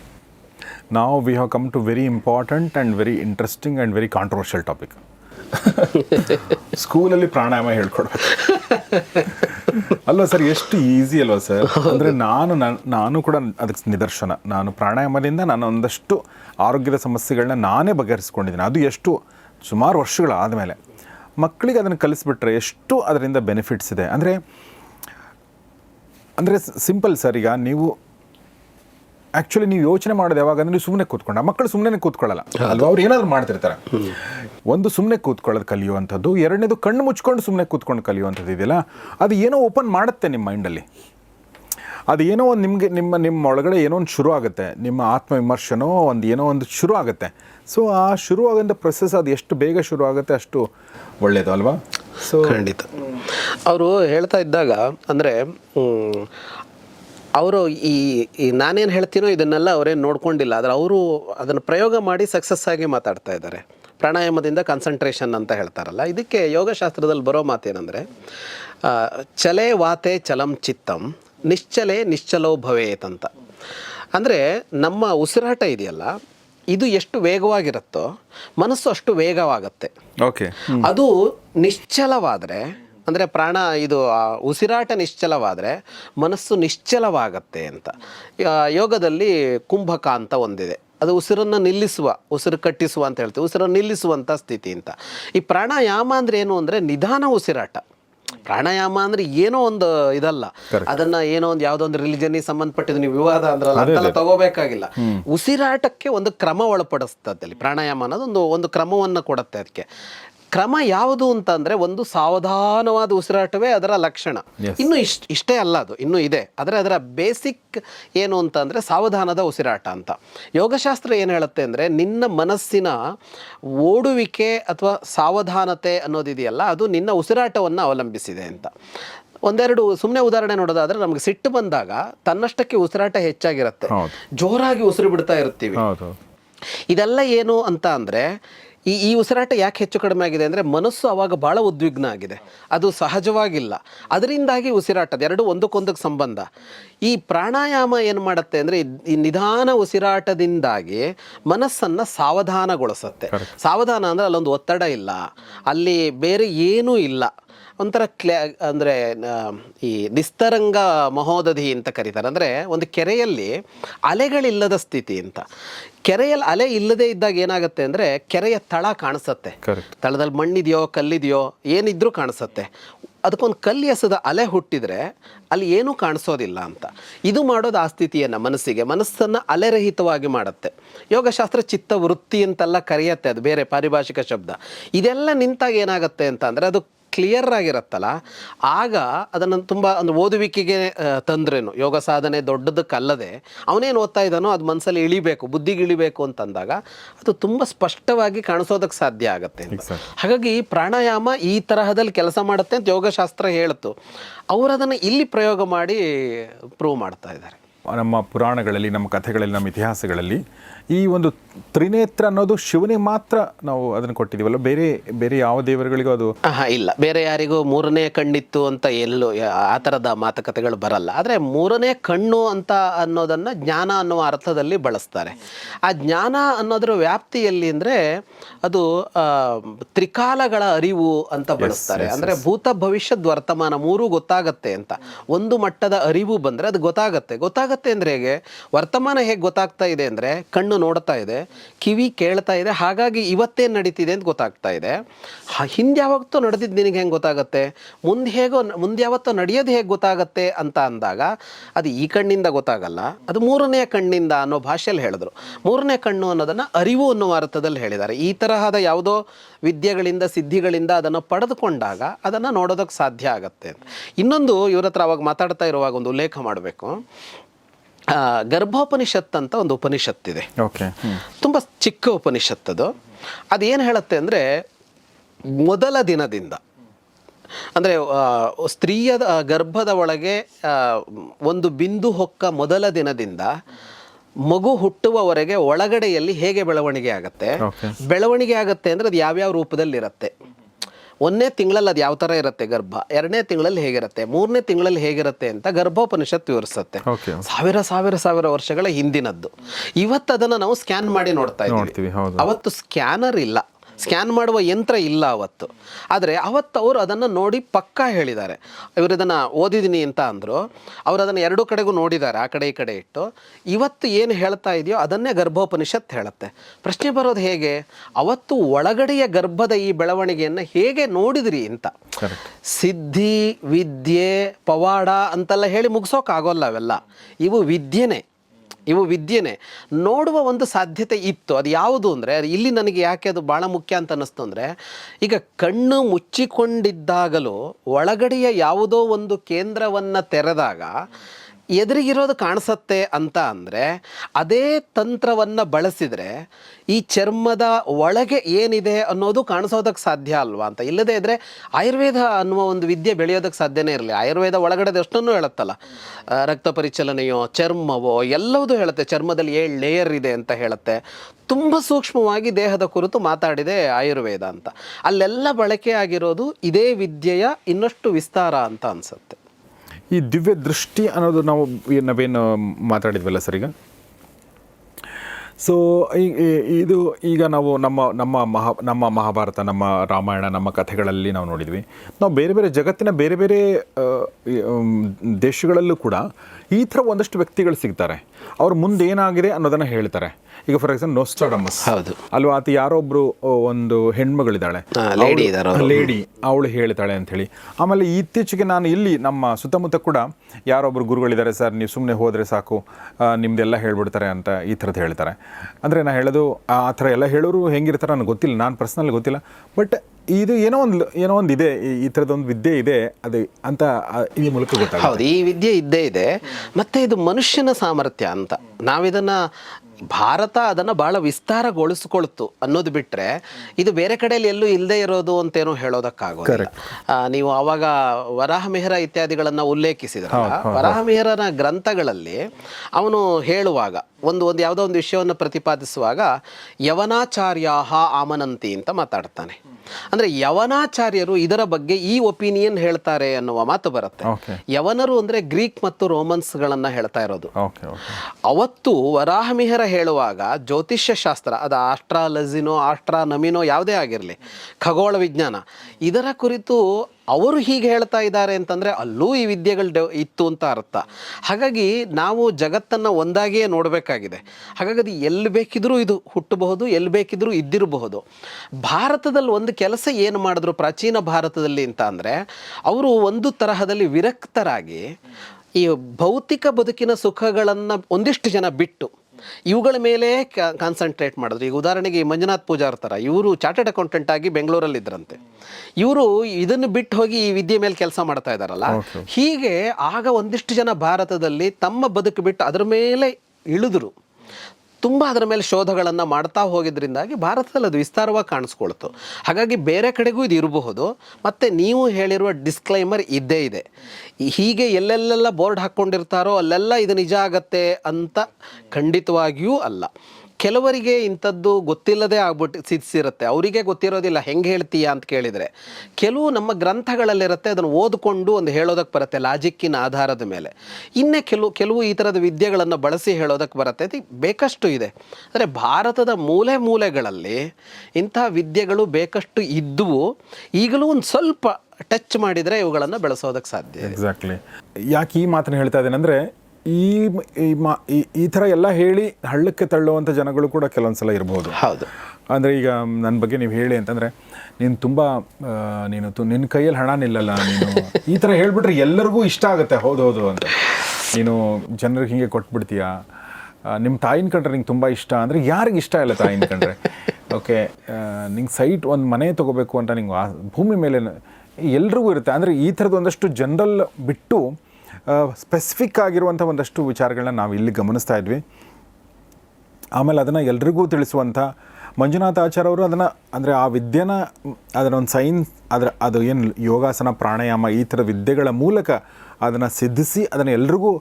ನಾವು we have come to very important and very interesting and very controversial topic ಸ್ಕೂಲಲ್ಲಿ ಪ್ರಾಣಾಯಾಮ ಹೇಳ್ಕೊಡ್ಬೇಕು. ಅಲ್ವಾ ಸರ್ ಎಷ್ಟು ಈಸಿ ಅಲ್ವಾ ಸರ್? ಅಂದರೆ ನಾನು ನನ್- ನಾನು ಕೂಡ ಅದಕ್ಕೆ ನಿದರ್ಶನ. ನಾನು ಪ್ರಾಣಾಯಾಮದಿಂದ ನಾನು ಒಂದಷ್ಟು ಆರೋಗ್ಯದ ಸಮಸ್ಯೆಗಳನ್ನ ನಾನೇ ಬಗೆಹರಿಸ್ಕೊಂಡಿದ್ದೀನಿ. ಅದು ಎಷ್ಟು ಸುಮಾರು ವರ್ಷಗಳಾದ ಮೇಲೆ ಮಕ್ಕಳಿಗೆ ಅದನ್ನು ಕಲಿಸ್ಬಿಟ್ರೆ ಎಷ್ಟು ಅದರಿಂದ ಬೆನಿಫಿಟ್ಸ್ ಇದೆ? ಅಂದರೆ ಅಂದರೆ ಸಿಂಪಲ್ ಸರ್ ಈಗ ನೀವು ಆ್ಯಕ್ಚುಲಿ ನೀವು ಯೋಚನೆ ಮಾಡೋದು ಯಾವಾಗ ಅಂದ್ರೆ ನೀವು ಸುಮ್ಮನೆ ಕೂತ್ಕೊಂಡ. ಮಕ್ಕಳು ಸುಮ್ಮನೆ ಕೂತ್ಕೊಳ್ಳಲ್ಲ. ಅಲ್ವಾ? ಅವ್ರು ಏನಾದ್ರು ಮಾಡ್ತಿರ್ತಾರೆ. ಒಂದು ಸುಮ್ಮನೆ ಕೂತ್ಕೊಳ್ಳೋದು ಕಲಿಯುವಂಥದ್ದು ಎರಡನೇದು ಕಣ್ಣು ಮುಚ್ಕೊಂಡು ಸುಮ್ಮನೆ ಕೂತ್ಕೊಂಡು ಕಲಿಯುವಂಥದ್ದು ಇದೆಯಲ್ಲ? ಅದು ಏನೋ ಓಪನ್ ಮಾಡುತ್ತೆ ನಿಮ್ಮ ಮೈಂಡಲ್ಲಿ. ಅದು ಏನೋ ಒಂದು ನಿಮಗೆ ನಿಮ್ಮ ನಿಮ್ಮ ಒಳಗಡೆ ಏನೋ ಒಂದು ಶುರು ಆಗುತ್ತೆ. ನಿಮ್ಮ ಆತ್ಮವಿಮರ್ಶನೋ ಒಂದು ಏನೋ ಒಂದು ಶುರು ಆಗುತ್ತೆ. ಸೊ ಆ ಶುರು ಆಗೋದ ಪ್ರೊಸೆಸ್ ಅದು ಎಷ್ಟು ಬೇಗ ಶುರು ಆಗುತ್ತೆ ಅಷ್ಟು ಒಳ್ಳೆಯದು ಅಲ್ವಾ? ಸೊ ಖಂಡಿತ. ಅವರು ಹೇಳ್ತಾ ಇದ್ದಾಗ ಅಂದರೆ ಅವರು ಈ ಈ ನಾನೇನು ಹೇಳ್ತೀನೋ ಇದನ್ನೆಲ್ಲ ಅವರೇನು ನೋಡ್ಕೊಂಡಿಲ್ಲ. ಆದರೆ ಅವರು ಅದನ್ನು ಪ್ರಯೋಗ ಮಾಡಿ ಸಕ್ಸಸ್ ಆಗಿ ಮಾತಾಡ್ತಾ ಇದ್ದಾರೆ. ಪ್ರಾಣಾಯಾಮದಿಂದ ಕಾನ್ಸಂಟ್ರೇಷನ್ ಅಂತ ಹೇಳ್ತಾರಲ್ಲ. ಇದಕ್ಕೆ ಯೋಗಶಾಸ್ತ್ರದಲ್ಲಿ ಬರೋ ಮಾತೇನೆಂದರೆ ಚಲೆ ವಾತೆ ಚಲಂ ಚಿತ್ತಂ ನಿಶ್ಚಲೆ ನಿಶ್ಚಲೋ ಭವೇತ್ ಅಂತ. ಅಂದರೆ ನಮ್ಮ ಉಸಿರಾಟ ಇದೆಯಲ್ಲ ಇದು ಎಷ್ಟು ವೇಗವಾಗಿರುತ್ತೋ ಮನಸ್ಸು ಅಷ್ಟು ವೇಗವಾಗುತ್ತೆ. ಓಕೆ ಅದು ನಿಶ್ಚಲವಾದರೆ ಅಂದರೆ ಪ್ರಾಣ ಇದು ಉಸಿರಾಟ ನಿಶ್ಚಲವಾದರೆ ಮನಸ್ಸು ನಿಶ್ಚಲವಾಗತ್ತೆ ಅಂತ. ಯೋಗದಲ್ಲಿ ಕುಂಭಕ ಅಂತ ಒಂದಿದೆ. ಅದು ಉಸಿರನ್ನು ನಿಲ್ಲಿಸುವ ಉಸಿರು ಕಟ್ಟಿಸುವ ಅಂತ ಹೇಳ್ತೀವಿ. ಉಸಿರನ್ನು ನಿಲ್ಲಿಸುವಂಥ ಸ್ಥಿತಿ ಅಂತ. ಈ ಪ್ರಾಣಾಯಾಮ ಅಂದರೆ ಏನು ಅಂದರೆ ನಿಧಾನ ಉಸಿರಾಟ. ಪ್ರಾಣಾಯಾಮ ಅಂದ್ರೆ ಏನೋ ಒಂದು ಇದಲ್ಲ. ಅದನ್ನ ಏನೋ ಒಂದು ಯಾವುದೋ ಒಂದು ರಿಲಿಜನ್ಗೆ ಸಂಬಂಧಪಟ್ಟಿದ್ದು ನೀವು ವಿವಾದ ಅಂದ್ರಲ್ಲ ತಗೋಬೇಕಾಗಿಲ್ಲ. ಉಸಿರಾಟಕ್ಕೆ ಒಂದು ಕ್ರಮ ಒಳಪಡಿಸ್ತದಲ್ಲಿ ಪ್ರಾಣಾಯಾಮ ಅನ್ನೋದು ಒಂದು ಒಂದು ಕ್ರಮವನ್ನು ಕೊಡುತ್ತೆ ಅದಕ್ಕೆ. ಕ್ರಮ ಯಾವುದು ಅಂತಂದ್ರೆ ಒಂದು ಸಾವಧಾನವಾದ ಉಸಿರಾಟವೇ ಅದರ ಲಕ್ಷಣ. ಇನ್ನು ಇಷ್ಟ ಇಷ್ಟೇ ಅಲ್ಲ ಅದು ಇನ್ನೂ ಇದೆ. ಆದರೆ ಅದರ ಬೇಸಿಕ್ ಏನು ಅಂತಂದರೆ ಸಾವಧಾನದ ಉಸಿರಾಟ ಅಂತ. ಯೋಗಶಾಸ್ತ್ರ ಏನು ಹೇಳುತ್ತೆ ಅಂದರೆ ನಿನ್ನ ಮನಸ್ಸಿನ ಓಡುವಿಕೆ ಅಥವಾ ಸಾವಧಾನತೆ ಅನ್ನೋದಿದೆಯಲ್ಲ ಅದು ನಿನ್ನ ಉಸಿರಾಟವನ್ನು ಅವಲಂಬಿಸಿದೆ ಅಂತ. ಒಂದೆರಡು ಸುಮ್ಮನೆ ಉದಾಹರಣೆ ನೋಡೋದಾದ್ರೆ ನಮ್ಗೆ ಸಿಟ್ಟು ಬಂದಾಗ ತನ್ನಷ್ಟಕ್ಕೆ ಉಸಿರಾಟ ಹೆಚ್ಚಾಗಿರುತ್ತೆ. ಜೋರಾಗಿ ಉಸಿರು ಬಿಡ್ತಾ ಇರ್ತೀವಿ. ಇದೆಲ್ಲ ಏನು ಅಂತ ಅಂದರೆ ಈ ಈ ಉಸಿರಾಟ ಯಾಕೆ ಹೆಚ್ಚು ಕಡಿಮೆ ಆಗಿದೆ ಅಂದರೆ ಮನಸ್ಸು ಅವಾಗ ಭಾಳ ಉದ್ವಿಗ್ನ ಆಗಿದೆ. ಅದು ಸಹಜವಾಗಿಲ್ಲ. ಅದರಿಂದಾಗಿ ಉಸಿರಾಟದ ಎರಡು ಒಂದಕ್ಕೊಂದಕ್ಕೆ ಸಂಬಂಧ. ಈ ಪ್ರಾಣಾಯಾಮ ಏನು ಮಾಡುತ್ತೆ ಅಂದರೆ ಈ ನಿಧಾನ ಉಸಿರಾಟದಿಂದಾಗಿ ಮನಸ್ಸನ್ನು ಸಾವಧಾನಗೊಳಿಸುತ್ತೆ. ಸಾವಧಾನ ಅಂದರೆ ಅಲ್ಲೊಂದು ಒತ್ತಡ ಇಲ್ಲ. ಅಲ್ಲಿ ಬೇರೆ ಏನೂ ಇಲ್ಲ. ಒಂಥರ ಕ್ಲ್ಯಾ ಅಂದರೆ ಈ ನಿಸ್ತರಂಗ ಮಹೋದಧಿ ಅಂತ ಕರೀತಾರೆ. ಅಂದರೆ ಒಂದು ಕೆರೆಯಲ್ಲಿ ಅಲೆಗಳಿಲ್ಲದ ಸ್ಥಿತಿ ಅಂತ. ಕೆರೆಯಲ್ಲಿ ಅಲೆ ಇಲ್ಲದೆ ಇದ್ದಾಗ ಏನಾಗುತ್ತೆ ಅಂದರೆ ಕೆರೆಯ ತಳ ಕಾಣಿಸುತ್ತೆ. ತಳದಲ್ಲಿ ಮಣ್ಣಿದೆಯೋ ಕಲ್ಲಿದೆಯೋ ಏನಿದ್ರೂ ಕಾಣಿಸುತ್ತೆ. ಅದಕ್ಕೊಂದು ಕಲ್ಲಿ ಎಸೆದ ಅಲೆ ಹುಟ್ಟಿದರೆ ಅಲ್ಲಿ ಏನೂ ಕಾಣಿಸೋದಿಲ್ಲ ಅಂತ. ಇದು ಮಾಡೋದು ಆ ಸ್ಥಿತಿಯನ್ನು ಮನಸ್ಸಿಗೆ. ಮನಸ್ಸನ್ನು ಅಲೆರಹಿತವಾಗಿ ಮಾಡುತ್ತೆ. ಯೋಗಶಾಸ್ತ್ರ ಚಿತ್ತ ವೃತ್ತಿ ಅಂತೆಲ್ಲ ಕರೆಯುತ್ತೆ. ಅದು ಬೇರೆ ಪಾರಿಭಾಷಿಕ ಶಬ್ದ. ಇದೆಲ್ಲ ನಿಂತಾಗ ಏನಾಗುತ್ತೆ ಅಂತ ಅಂದರೆ ಅದು ಕ್ಲಿಯರ್ ಆಗಿರತ್ತಲ್ಲ ಆಗ ಅದನ್ನು ತುಂಬ ಒಂದು ಓದುವಿಕೆಗೆ ತಂದ್ರೇನು ಯೋಗ ಸಾಧನೆ ದೊಡ್ಡದಕ್ಕಲ್ಲದೆ ಅವನೇನು ಓದ್ತಾ ಇದ್ದಾನೋ ಅದು ಮನಸ್ಸಲ್ಲಿ ಇಳಿಬೇಕು ಬುದ್ಧಿಗೆ ಇಳಿಬೇಕು ಅಂತಂದಾಗ ಅದು ತುಂಬ ಸ್ಪಷ್ಟವಾಗಿ ಕಾಣಿಸೋದಕ್ಕೆ ಸಾಧ್ಯ ಆಗುತ್ತೆ ಹಾಗಾಗಿ ಪ್ರಾಣಾಯಾಮ ಈ ತರಹದಲ್ಲಿ ಕೆಲಸ ಮಾಡುತ್ತೆ ಅಂತ ಯೋಗಶಾಸ್ತ್ರ ಹೇಳ್ತು ಅವರು ಅದನ್ನು ಇಲ್ಲಿ ಪ್ರಯೋಗ ಮಾಡಿ ಪ್ರೂವ್ ಮಾಡ್ತಾ ಇದ್ದಾರೆ. ನಮ್ಮ ಪುರಾಣಗಳಲ್ಲಿ ನಮ್ಮ ಕಥೆಗಳಲ್ಲಿ ನಮ್ಮ ಇತಿಹಾಸಗಳಲ್ಲಿ ಈ ಒಂದು ತ್ರಿನೇತ್ರ ಅನ್ನೋದು ಶಿವನಿಗೆ ಮಾತ್ರ ನಾವು ಅದನ್ನು ಕೊಟ್ಟಿದ್ದೀವಲ್ಲ? ಬೇರೆ ಬೇರೆ ಯಾವ ದೇವರುಗಳಿಗೂ ಅದು ಹಾಂ ಇಲ್ಲ. ಬೇರೆ ಯಾರಿಗೂ ಮೂರನೇ ಕಣ್ಣಿತ್ತು ಅಂತ ಎಲ್ಲೂ ಆ ಥರದ ಮಾತುಕತೆಗಳು ಬರಲ್ಲ. ಆದರೆ ಮೂರನೇ ಕಣ್ಣು ಅಂತ ಅನ್ನೋದನ್ನು ಜ್ಞಾನ ಅನ್ನುವ ಅರ್ಥದಲ್ಲಿ ಬಳಸ್ತಾರೆ. ಆ ಜ್ಞಾನ ಅನ್ನೋದ್ರ ವ್ಯಾಪ್ತಿಯಲ್ಲಿ ಅಂದರೆ ಅದು ತ್ರಿಕಾಲಗಳ ಅರಿವು ಅಂತ ಬಳಸ್ತಾರೆ. ಅಂದರೆ ಭೂತ ಭವಿಷ್ಯದ ವರ್ತಮಾನ ಮೂರೂ ಗೊತ್ತಾಗತ್ತೆ ಅಂತ. ಒಂದು ಮಟ್ಟದ ಅರಿವು ಬಂದರೆ ಅದು ಗೊತ್ತಾಗತ್ತೆ. ಗೊತ್ತಾಗತ್ತೆ ಅಂದರೆ ಹೇಗೆ? ವರ್ತಮಾನ ಹೇಗೆ ಗೊತ್ತಾಗ್ತಾ ಇದೆ ಅಂದರೆ ಕಣ್ಣು ನೋಡ್ತಾ ಇದೆ, ಕಿವಿ ಕೇಳ್ತಾ ಇದೆ, ಹಾಗಾಗಿ ಇವತ್ತೇನು ನಡೀತಿದೆ ಅಂತ ಗೊತ್ತಾಗ್ತಾ ಇದೆ. ಹಿಂದೆ ಯಾವತ್ತೋ ನಡೆದಿದ್ದು ನಿನಗೆ ಹೆಂಗೆ ಗೊತ್ತಾಗುತ್ತೆ? ಮುಂದೆ ಹೇಗೋ ಮುಂದೆ ಯಾವತ್ತೋ ನಡೆಯೋದು ಹೇಗೆ ಗೊತ್ತಾಗುತ್ತೆ ಅಂತ ಅಂದಾಗ ಅದು ಈ ಕಣ್ಣಿಂದ ಗೊತ್ತಾಗಲ್ಲ, ಅದು ಮೂರನೇ ಕಣ್ಣಿಂದ ಅನ್ನೋ ಭಾಷೆಯಲ್ಲಿ ಹೇಳಿದ್ರು. ಮೂರನೇ ಕಣ್ಣು ಅನ್ನೋದನ್ನು ಅರಿವು ಅನ್ನೋ ಅರ್ಥದಲ್ಲಿ ಹೇಳಿದ್ದಾರೆ. ಈ ತರಹದ ಯಾವುದೋ ವಿದ್ಯೆಗಳಿಂದ, ಸಿದ್ಧಿಗಳಿಂದ ಅದನ್ನು ಪಡೆದುಕೊಂಡಾಗ ಅದನ್ನು ನೋಡೋದಕ್ಕೆ ಸಾಧ್ಯ ಆಗುತ್ತೆ ಇನ್ನೊಂದು ಇವರ ಹತ್ರ ಅವಾಗ ಮಾತಾಡ್ತಾ ಇರುವಾಗ ಒಂದು ಉಲ್ಲೇಖ ಮಾಡಬೇಕು. ಗರ್ಭೋಪನಿಷತ್ ಅಂತ ಒಂದು ಉಪನಿಷತ್ತಿದೆ. ಓಕೆ. ತುಂಬ ಚಿಕ್ಕ ಉಪನಿಷತ್ತದು. ಅದೇನು ಹೇಳುತ್ತೆ ಅಂದರೆ ಮೊದಲ ದಿನದಿಂದ. ಅಂದರೆ ಸ್ತ್ರೀಯ ಗರ್ಭದ ಒಳಗೆ ಒಂದು ಬಿಂದು ಹೊಕ್ಕ ಮೊದಲ ದಿನದಿಂದ ಮಗು ಹುಟ್ಟುವವರೆಗೆ ಒಳಗಡೆಯಲ್ಲಿ ಹೇಗೆ ಬೆಳವಣಿಗೆ ಆಗುತ್ತೆ? ಬೆಳವಣಿಗೆ ಆಗುತ್ತೆ ಅಂದರೆ ಅದು ಯಾವ್ಯಾವ ರೂಪದಲ್ಲಿರುತ್ತೆ? ಒಂದನೇ ತಿಂಗಳಲ್ಲಿ ಅದು ಯಾವ ಥರ ಇರುತ್ತೆ ಗರ್ಭ? ಎರಡನೇ ತಿಂಗಳಲ್ಲಿ ಹೇಗಿರುತ್ತೆ? ಮೂರನೇ ತಿಂಗಳಲ್ಲಿ ಹೇಗಿರುತ್ತೆ ಅಂತ ಗರ್ಭೋಪನಿಷತ್ ವಿವರಿಸುತ್ತೆ. ಸಾವಿರ ಸಾವಿರ ಸಾವಿರ ವರ್ಷಗಳ ಹಿಂದಿನದ್ದು. ಇವತ್ತು ಅದನ್ನು ನಾವು ಸ್ಕ್ಯಾನ್ ಮಾಡಿ ನೋಡ್ತಾ ಇದ್ದೀವಿ. ಅವತ್ತು ಸ್ಕ್ಯಾನರ್ ಇಲ್ಲ. ಸ್ಕ್ಯಾನ್ ಮಾಡುವ ಯಂತ್ರ ಇಲ್ಲ ಅವತ್ತು. ಆದರೆ ಅವತ್ತು ಅವರು ಅದನ್ನು ನೋಡಿ ಪಕ್ಕಾ ಹೇಳಿದ್ದಾರೆ. ಇವರು ಇದನ್ನು ಓದಿದ್ದೀನಿ ಅಂತ ಅಂದರು. ಅವರು ಅದನ್ನು ಎರಡು ಕಡೆಗೂ ನೋಡಿದ್ದಾರೆ ಆ ಕಡೆ ಈ ಕಡೆ ಇಟ್ಟು. ಇವತ್ತು ಏನು ಹೇಳ್ತಾ ಇದೆಯೋ ಅದನ್ನೇ ಗರ್ಭೋಪನಿಷತ್ ಹೇಳುತ್ತೆ. ಪ್ರಶ್ನೆ ಬರೋದು ಹೇಗೆ? ಅವತ್ತು ಒಳಗಡೆಯ ಗರ್ಭದ ಈ ಬೆಳವಣಿಗೆಯನ್ನು ಹೇಗೆ ನೋಡಿದ್ರಿ ಅಂತ. ಸಿದ್ಧಿ ವಿದ್ಯೆ ಪವಾಡ ಅಂತೆಲ್ಲ ಹೇಳಿ ಮುಗಿಸೋಕ್ಕಾಗೋಲ್ಲ ಅವೆಲ್ಲ. ಇವು ವಿದ್ಯೆನೇ. ಇವು ವಿದ್ಯೆನೇ. ನೋಡುವ ಒಂದು ಸಾಧ್ಯತೆ ಇತ್ತು. ಅದು ಯಾವುದು ಅಂದರೆ ಇಲ್ಲಿ ನನಗೆ ಯಾಕೆ ಅದು ಭಾಳ ಮುಖ್ಯ ಅಂತ ಅನ್ನಿಸ್ತು ಅಂದರೆ, ಈಗ ಕಣ್ಣು ಮುಚ್ಚಿಕೊಂಡಿದ್ದಾಗಲೂ ಒಳಗಡೆಯ ಯಾವುದೋ ಒಂದು ಕೇಂದ್ರವನ್ನು ತೆರೆದಾಗ ಎದುರಿಗಿರೋದು ಕಾಣಿಸತ್ತೆ ಅಂತ ಅಂದರೆ ಅದೇ ತಂತ್ರವನ್ನು ಬಳಸಿದರೆ ಈ ಚರ್ಮದ ಒಳಗೆ ಏನಿದೆ ಅನ್ನೋದು ಕಾಣಿಸೋದಕ್ಕೆ ಸಾಧ್ಯ ಅಲ್ವಾ ಅಂತ? ಇಲ್ಲದೇ ಇದ್ದರೆ ಆಯುರ್ವೇದ ಅನ್ನುವ ಒಂದು ವಿದ್ಯೆ ಬೆಳೆಯೋದಕ್ಕೆ ಸಾಧ್ಯನೇ ಇರಲಿ. ಆಯುರ್ವೇದ ಒಳಗಡೆ ಎಷ್ಟನ್ನು ಹೇಳುತ್ತಲ್ಲ ರಕ್ತ ಪರಿಚಲನೆಯೋ, ಚರ್ಮವೋ ಎಲ್ಲವೂ ಹೇಳುತ್ತೆ. ಚರ್ಮದಲ್ಲಿ ಏಳು ಲೇಯರ್ ಇದೆ ಅಂತ ಹೇಳುತ್ತೆ. ತುಂಬ ಸೂಕ್ಷ್ಮವಾಗಿ ದೇಹದ ಕುರಿತು ಮಾತಾಡಿದೆ ಆಯುರ್ವೇದ ಅಂತ. ಅಲ್ಲೆಲ್ಲ ಬಳಕೆ ಆಗಿರೋದು ಇದೇ ವಿದ್ಯೆಯ ಇನ್ನಷ್ಟು ವಿಸ್ತಾರ ಅಂತ ಅನಿಸುತ್ತೆ. ಈ ದಿವ್ಯ ದೃಷ್ಟಿ ಅನ್ನೋದು ನಾವು ನಾವೇನು ಮಾತಾಡಿದ್ವಲ್ಲ ಸರ್ ಈಗ? ಸೊ ಇದು ಈಗ ನಾವು ನಮ್ಮ ನಮ್ಮ ಮಹಾ, ನಮ್ಮ ಮಹಾಭಾರತ, ನಮ್ಮ ರಾಮಾಯಣ, ನಮ್ಮ ಕಥೆಗಳಲ್ಲಿ ನಾವು ನೋಡಿದ್ವಿ. ನಾವು ಬೇರೆ ಬೇರೆ ಜಗತ್ತಿನ ಬೇರೆ ಬೇರೆ ದೇಶಗಳಲ್ಲೂ ಕೂಡ ಈ ಥರ ಒಂದಷ್ಟು ವ್ಯಕ್ತಿಗಳು ಸಿಗ್ತಾರೆ. ಅವ್ರ ಮುಂದೆ ಏನಾಗಿದೆ ಅನ್ನೋದನ್ನು ಹೇಳ್ತಾರೆ. ಈಗ ಫಾರ್ ಎಕ್ಸಾಂಪಲ್ ನೋಸ್ಟಾಡಮಸ್ ಹೌದು. ಅಲ್ವಾ ಆತ ಯಾರೊಬ್ರು ಒಂದು ಹೆಣ್ಮಗಳಿದ್ದಾಳೆ. ಲೇಡಿ ಲೇಡಿ ಅವಳು ಹೇಳ್ತಾಳೆ ಅಂತ ಹೇಳಿ ಆಮೇಲೆ ಇತ್ತೀಚೆಗೆ ನಾನು ಇಲ್ಲಿ ನಮ್ಮ ಸುತ್ತಮುತ್ತ ಕೂಡ ಯಾರೊಬ್ರು ಗುರುಗಳಿದ್ದಾರೆ ಸರ್ ನೀವು ಸುಮ್ಮನೆ ಹೋದರೆ ಸಾಕು ನಿಮ್ದೆಲ್ಲ ಹೇಳ್ಬಿಡ್ತಾರೆ ಅಂತ ಈ ಥರದ್ದು ಹೇಳ್ತಾರೆ. ಅಂದರೆ ನಾನು ಹೇಳೋದು ಆ ಥರ ಎಲ್ಲ ಹೇಳೋರು ಹೆಂಗಿರ್ತಾರೆ ನನಗೆ ಗೊತ್ತಿಲ್ಲ ನಾನು ಪರ್ಸ್ನಲ್ ಗೊತ್ತಿಲ್ಲ. ಬಟ್ ಇದು ಏನೋ ಒಂದು ಏನೋ ಒಂದು ಇದೆ ಈ- ಥರದೊಂದು ವಿದ್ಯೆ ಇದೆ ಅದು ಅಂತ ಈ ಮೂಲಕ ಗೊತ್ತಾಗುತ್ತೆ. ಹೌದು ಈ ವಿದ್ಯೆ ಇದ್ದೇ ಇದೆ. ಮತ್ತೆ ಇದು ಮನುಷ್ಯನ ಸಾಮರ್ಥ್ಯ ಅಂತ. ನಾವಿದನ್ನ ಭಾರತ ಅದನ್ನು ಬಹಳ ವಿಸ್ತಾರಗೊಳಿಸ್ಕೊಳ್ತು ಅನ್ನೋದು ಬಿಟ್ಟರೆ ಇದು ಬೇರೆ ಕಡೆಯಲ್ಲಿ ಎಲ್ಲೂ ಇಲ್ಲದೆ ಇರೋದು ಅಂತೇನೋ ಹೇಳೋದಕ್ಕಾಗೋದಿಲ್ಲ. ಆವಾಗ ನೀವು ಅವಾಗ ವರಾಹಮಿಹಿರ ಉಲ್ಲೇಖಿಸಿದ್ರ ಉಲ್ಲೇಖಿಸಿದ್ರಲ್ಲ? ವರಾಹಮಿಹಿರನ ಗ್ರಂಥಗಳಲ್ಲಿ ಅವನು ಹೇಳುವಾಗ ಒಂದು ಒಂದು ಯಾವುದೋ ಒಂದು ವಿಷಯವನ್ನು ಪ್ರತಿಪಾದಿಸುವಾಗ ಯವನಾಚಾರ್ಯಾಹ ಆಮನಂತಿ ಅಂತ ಮಾತಾಡ್ತಾನೆ. ಅಂದ್ರೆ ಯವನಾಚಾರ್ಯರು ಇದರ ಬಗ್ಗೆ ಈ ಒಪಿನಿಯನ್ ಹೇಳ್ತಾರೆ ಅನ್ನುವ ಮಾತು ಬರುತ್ತೆ. ಯವನರು ಅಂದ್ರೆ ಗ್ರೀಕ್ ಮತ್ತು ರೋಮನ್ಸ್ಗಳನ್ನ ಹೇಳ್ತಾ ಇರೋದು. ಅವತ್ತು ವರಾಹಮಿಹರ ಹೇಳುವಾಗ ಜ್ಯೋತಿಷ್ಯ ಶಾಸ್ತ್ರ ಅದು ಆಸ್ಟ್ರಾಲಜಿನೋ ಆಸ್ಟ್ರಾನಮಿನೋ ಯಾವುದೇ ಆಗಿರಲಿ ಖಗೋಳ ವಿಜ್ಞಾನ ಇದರ ಕುರಿತು ಅವರು ಹೀಗೆ ಹೇಳ್ತಾ ಇದ್ದಾರೆ ಅಂತಂದರೆ ಅಲ್ಲೂ ಈ ವಿದ್ಯೆಗಳು ಡೆ ಇತ್ತು ಅಂತ ಅರ್ಥ. ಹಾಗಾಗಿ ನಾವು ಜಗತ್ತನ್ನು ಒಂದಾಗಿಯೇ ನೋಡಬೇಕಾಗಿದೆ. ಹಾಗಾಗಿ ಅದು ಎಲ್ಲಿ ಬೇಕಿದ್ರೂ ಇದು ಹುಟ್ಟಬಹುದು, ಎಲ್ಲಿ ಬೇಕಿದ್ರೂ ಇದ್ದಿರಬಹುದು. ಭಾರತದಲ್ಲಿ ಒಂದು ಕೆಲಸ ಏನು ಮಾಡಿದ್ರು ಪ್ರಾಚೀನ ಭಾರತದಲ್ಲಿ ಅಂತ ಅಂದರೆ, ಅವರು ಒಂದು ತರಹದಲ್ಲಿ ವಿರಕ್ತರಾಗಿ ಈ ಭೌತಿಕ ಬದುಕಿನ ಸುಖಗಳನ್ನು ಒಂದಿಷ್ಟು ಜನ ಬಿಟ್ಟು ಇವುಗಳ ಮೇಲೆ ಕಾನ್ಸಂಟ್ರೇಟ್ ಮಾಡಿದ್ರು. ಈಗ ಉದಾಹರಣೆಗೆ ಮಂಜುನಾಥ್ ಪೂಜಾರ್ ಥರ ಇವರು ಚಾರ್ಟೆಡ್ ಅಕೌಂಟೆಂಟ್ ಆಗಿ ಬೆಂಗಳೂರಲ್ಲಿ ಇದ್ರಂತೆ ಇವರು ಇದನ್ನು ಬಿಟ್ಟು ಹೋಗಿ ಈ ವಿದ್ಯೆ ಮೇಲೆ ಕೆಲಸ ಮಾಡ್ತಾ ಇದ್ದಾರಲ್ಲ ಹೀಗೆ ಆಗ ಒಂದಿಷ್ಟು ಜನ ಭಾರತದಲ್ಲಿ ತಮ್ಮ ಬದುಕು ಬಿಟ್ಟು ಅದರ ಮೇಲೆ ಇಳಿದ್ರು. ತುಂಬ ಅದರ ಮೇಲೆ ಶೋಧಗಳನ್ನು ಮಾಡ್ತಾ ಹೋಗಿದ್ರಿಂದಾಗಿ ಭಾರತದಲ್ಲಿ ಅದು ವಿಸ್ತಾರವಾಗಿ ಕಾಣಿಸ್ಕೊಳ್ತು. ಹಾಗಾಗಿ ಬೇರೆ ಕಡೆಗೂ ಇದು ಇರಬಹುದು, ಮತ್ತು ನೀವು ಹೇಳಿರುವ ಡಿಸ್ಕ್ಲೈಮರ್ ಇದ್ದೇ ಇದೆ. ಹೀಗೆ ಎಲ್ಲೆಲ್ಲೆಲ್ಲ ಬೋರ್ಡ್ ಹಾಕ್ಕೊಂಡಿರ್ತಾರೋ ಅಲ್ಲೆಲ್ಲ ಇದು ನಿಜ ಆಗತ್ತೆ ಅಂತ ಖಂಡಿತವಾಗಿಯೂ ಅಲ್ಲ. ಕೆಲವರಿಗೆ ಇಂಥದ್ದು ಗೊತ್ತಿಲ್ಲದೆ ಆಗ್ಬಿಟ್ಟು ಸಿದ್ಸಿರುತ್ತೆ ಅವರಿಗೆ ಗೊತ್ತಿರೋದಿಲ್ಲ, ಹೆಂಗೆ ಹೇಳ್ತೀಯಾ? ಅಂತ ಕೇಳಿದರೆ. ಕೆಲವು ನಮ್ಮ ಗ್ರಂಥಗಳಲ್ಲಿರುತ್ತೆ, ಅದನ್ನು ಓದಿಕೊಂಡು ಒಂದು ಹೇಳೋದಕ್ಕೆ ಬರುತ್ತೆ, ಲಾಜಿಕ್ಕಿನ ಆಧಾರದ ಮೇಲೆ. ಇನ್ನೇ ಕೆಲವು ಕೆಲವು ಈ ಥರದ ವಿದ್ಯೆಗಳನ್ನು ಬಳಸಿ ಹೇಳೋದಕ್ಕೆ ಬರುತ್ತೆ. ಬೇಕಷ್ಟು ಇದೆ. ಅಂದರೆ ಭಾರತದ ಮೂಲೆ ಮೂಲೆಗಳಲ್ಲಿ ಇಂಥ ವಿದ್ಯೆಗಳು ಬೇಕಷ್ಟು ಇದ್ದುವು ಈಗಲೂ ಒಂದು ಸ್ವಲ್ಪ ಟಚ್ ಮಾಡಿದರೆ ಇವುಗಳನ್ನು ಬೆಳೆಸೋದಕ್ಕೆ ಸಾಧ್ಯ ಎಕ್ಸಾಕ್ಟ್ಲಿ ಯಾಕೆ ಈ ಮಾತನ್ನು ಹೇಳ್ತಾ ಇದ್ದೇನೆ ಅಂದರೆ ಈ ಈ ಮಾ ಈ- ಈ ಥರ ಎಲ್ಲ ಹೇಳಿ ಹಳ್ಳಕ್ಕೆ ತಳ್ಳುವಂಥ ಜನಗಳು ಕೂಡ ಕೆಲವೊಂದು ಸಲ ಇರ್ಬೋದು. ಹೌದು. ಅಂದರೆ ಈಗ ನನ್ನ ಬಗ್ಗೆ ನೀವು ಹೇಳಿ ಅಂತಂದರೆ ನೀನು ತುಂಬ ನೀನು ತು ನಿನ್ನ ಕೈಯಲ್ಲಿ ಹಣ ನಿಲ್ಲಲ್ಲ ನೀನು ಈ ಥರ ಹೇಳಿಬಿಟ್ರೆ ಎಲ್ಲರಿಗೂ ಇಷ್ಟ ಆಗುತ್ತೆ ಹೌದು ಹೌದು ಅಂತ. ನೀನು ಜನರಿಗೆ ಹಿಂಗೆ ಕೊಟ್ಬಿಡ್ತೀಯಾ? ನಿಮ್ಮ ತಾಯಿನ ಕಂಡ್ರೆ ನಿಂಗೆ ತುಂಬ ಇಷ್ಟ ಅಂದರೆ ಯಾರಿಗೆ ಇಷ್ಟ ಇಲ್ಲ ತಾಯಿನ ಕಂಡ್ರೆ? ಓಕೆ ನಿಂಗೆ ಸೈಟ್ ಒಂದು ಮನೆ ತೊಗೋಬೇಕು ಅಂತ ನಿಂಗೆ ಭೂಮಿ ಮೇಲೆ ಎಲ್ರಿಗೂ ಇರುತ್ತೆ ಅಂದರೆ ಈ ಥರದ್ದು ಒಂದಷ್ಟು ಜನರಲ್ ಬಿಟ್ಟು ಸ್ಪೆಸಿಫಿಕ್ ಆಗಿರುವಂಥ ಒಂದಷ್ಟು ವಿಚಾರಗಳನ್ನ ನಾವು ಇಲ್ಲಿ ಗಮನಿಸ್ತಾ ಇದ್ವಿ. ಆಮೇಲೆ ಅದನ್ನು ಎಲ್ರಿಗೂ ತಿಳಿಸುವಂಥ ಮಂಜುನಾಥ ಆಚಾರ್ಯ ಅವರು ಅದನ್ನು, ಅಂದರೆ ಆ ವಿದ್ಯೆನ ಅದರ ಒಂದು ಸೈನ್ಸ್, ಅದರ, ಅದು ಏನು ಯೋಗಾಸನ, ಪ್ರಾಣಾಯಾಮ ಈ ಥರ ವಿದ್ಯೆಗಳ ಮೂಲಕ ಅದನ್ನು ಸಿದ್ಧಿಸಿ ಅದನ್ನು ಎಲ್ರಿಗೂ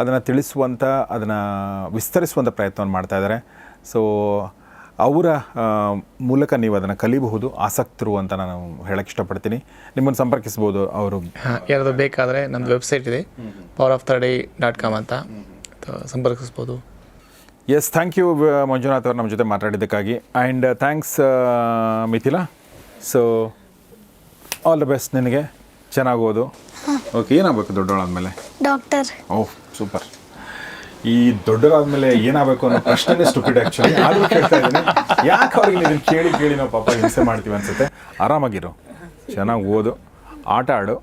ಅದನ್ನು ತಿಳಿಸುವಂಥ, ಅದನ್ನು ವಿಸ್ತರಿಸುವಂಥ ಪ್ರಯತ್ನವನ್ನು ಮಾಡ್ತಾಯಿದ್ದಾರೆ ಸೊ ಅವರ ಮೂಲಕ ನೀವು ಅದನ್ನು ಕಲಿಬಹುದು ಆಸಕ್ತರು ಅಂತ ನಾನು ಹೇಳಕ್ಕೆ ಇಷ್ಟಪಡ್ತೀನಿ. ನಿಮ್ಮನ್ನು ಸಂಪರ್ಕಿಸ್ಬೋದು ಅವರು. ಯಾರಾದರೂ ಬೇಕಾದರೆ ನಮ್ಮದು ವೆಬ್ಸೈಟ್ ಇದೆ power of thirty dot com ಅಂತ. ಸಂಪರ್ಕಿಸ್ಬೋದು ಎಸ್ ಥ್ಯಾಂಕ್ ಯು ಮಂಜುನಾಥ್ ಅವರು ನಮ್ಮ ಜೊತೆ ಮಾತಾಡಿದ್ದಕ್ಕಾಗಿ. And thanks Mithila. So all the best ನಿನಗೆ. ಚೆನ್ನಾಗೋದು ಓಕೆ ಏನಾಗಬೇಕು ದೊಡ್ಡವಳಾದ್ಮೇಲೆ? ಡಾಕ್ಟರ್ ಓಹ್ ಸೂಪರ್ ಈ ದೊಡ್ಡರಾದ್ಮೇಲೆ ಏನಾಗಬೇಕು ಅನ್ನೋ ಪ್ರಶ್ನೆನೇ ಸ್ಟುಪಿಡ್ ಆಕ್ಚುಲಿ ಆದ್ರೂ ಕೇಳ್ತಾ ಇದ್ದೀನಿ. ಯಾಕೆ ಅವ್ರಿಗೆ ಇದನ್ನ ಕೇಳಿ ಕೇಳಿ ನಾವು ಪಾಪ ಹಿಂಸೆ ಮಾಡ್ತೀವಿ ಅನ್ಸುತ್ತೆ? ಆರಾಮಾಗಿರು. ಚೆನ್ನಾಗಿ ಓದು, ಆಟ ಆಡು.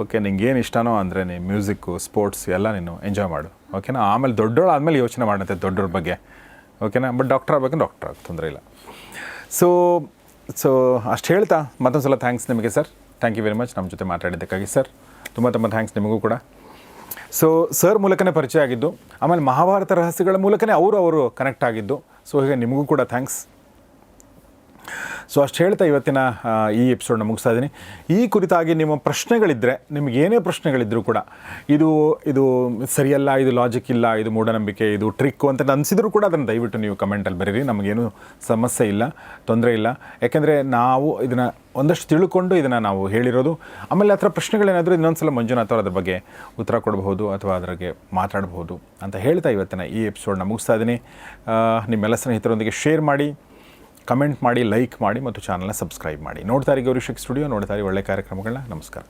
ಓಕೆ ನಿಂಗೆ ಏನು ಇಷ್ಟನೋ ಅಂದರೆ ನೀ ಮ್ಯೂಸಿಕ್ಕು ಸ್ಪೋರ್ಟ್ಸ್ ಎಲ್ಲ ನೀನು ಎಂಜಾಯ್ ಮಾಡು. ಓಕೆನಾ ಆಮೇಲೆ ದೊಡ್ಡೋಳು ಆದಮೇಲೆ ಯೋಚನೆ ಮಾಡುತ್ತೆ ದೊಡ್ಡವ್ರ ಬಗ್ಗೆ. ಓಕೆನಾ ಬಟ್ ಡಾಕ್ಟರ್ ಆಗಬೇಕು ಡಾಕ್ಟರ್ ಆಗ ತೊಂದರೆ ಇಲ್ಲ. ಸೊ ಸೊ ಅಷ್ಟು ಹೇಳ್ತಾ ಮತ್ತೊಂದು ಸಲ ಥ್ಯಾಂಕ್ಸ್ ನಿಮಗೆ sir thank you very much ನಮ್ಮ ಜೊತೆ ಮಾತಾಡಿದ್ದಕ್ಕಾಗಿ ಸರ್ ತುಂಬ ತುಂಬ ಥ್ಯಾಂಕ್ಸ್ ನಿಮಗೂ ಕೂಡ. ಸೊ ಸರ್ ಮೂಲಕನೇ ಪರಿಚಯ ಆಗಿದ್ದು, ಆಮೇಲೆ ಮಹಾಭಾರತ ರಹಸ್ಯಗಳ ಮೂಲಕನೇ ಅವರು ಅವರು ಕನೆಕ್ಟ್ ಆಗಿದ್ದು. ಸೊ ಹೀಗೆ ನಿಮಗೂ ಕೂಡ ಥ್ಯಾಂಕ್ಸ್ ಸೊ ಅಷ್ಟು ಹೇಳ್ತಾ ಇವತ್ತಿನ ಈ ಎಪಿಸೋಡ್ನ ಮುಗಿಸ್ತಾ ಇದ್ದೀನಿ. ಈ ಕುರಿತಾಗಿ ನಿಮ್ಮ ಪ್ರಶ್ನೆಗಳಿದ್ದರೆ ನಿಮಗೆ ಏನೇ ಪ್ರಶ್ನೆಗಳಿದ್ದರೂ ಕೂಡ, ಇದು ಇದು ಸರಿಯಲ್ಲ, ಇದು ಲಾಜಿಕ್ ಇಲ್ಲ, ಇದು ಮೂಢನಂಬಿಕೆ, ಇದು ಟ್ರಿಕ್ಕು ಅಂತ ಅನಿಸಿದ್ರು ಕೂಡ ಅದನ್ನು ದಯವಿಟ್ಟು ನೀವು ಕಮೆಂಟಲ್ಲಿ ಬರೀರಿ. ನಮಗೇನು ಸಮಸ್ಯೆ ಇಲ್ಲ, ತೊಂದರೆ ಇಲ್ಲ. ಯಾಕೆಂದರೆ ನಾವು ಇದನ್ನು ಒಂದಷ್ಟು ತಿಳ್ಕೊಂಡು ಇದನ್ನು ನಾವು ಹೇಳಿರೋದು, ಆಮೇಲೆ ಆ ಥರ ಪ್ರಶ್ನೆಗಳೇನಾದರೂ ಇನ್ನೊಂದ್ಸಲ ಮಂಜುನಾಥ್ ಅವರು ಅದ್ರ ಬಗ್ಗೆ ಉತ್ತರ ಕೊಡಬಹುದು ಅಥವಾ ಅದ್ರಾಗೆ ಮಾತಾಡಬಹುದು ಅಂತ ಹೇಳ್ತಾ ಇವತ್ತಿನ ಈ ಎಪಿಸೋಡ್ನ ಮುಗಿಸ್ತಾ ಇದ್ದೀನಿ. ನಿಮ್ಮೆಲ್ಲ ಸ್ನೇಹಿತರೊಂದಿಗೆ ಶೇರ್ ಮಾಡಿ. ಕಮೆಂಟ್ ಮಾಡಿ, ಲೈಕ್ ಮಾಡಿ ಮತ್ತು ಚಾನಲ್ನ ಸಬ್ಸ್ಕ್ರೈಬ್ ಮಾಡಿ. ನೋಡ್ತಾರೆ ಗೌರಿಶಕ್ ಸ್ಟುಡಿಯೋ ನೋಡ್ತಾರೆ ಒಳ್ಳೆ ಕಾರ್ಯಕ್ರಮಗಳನ್ನ. ನಮಸ್ಕಾರ.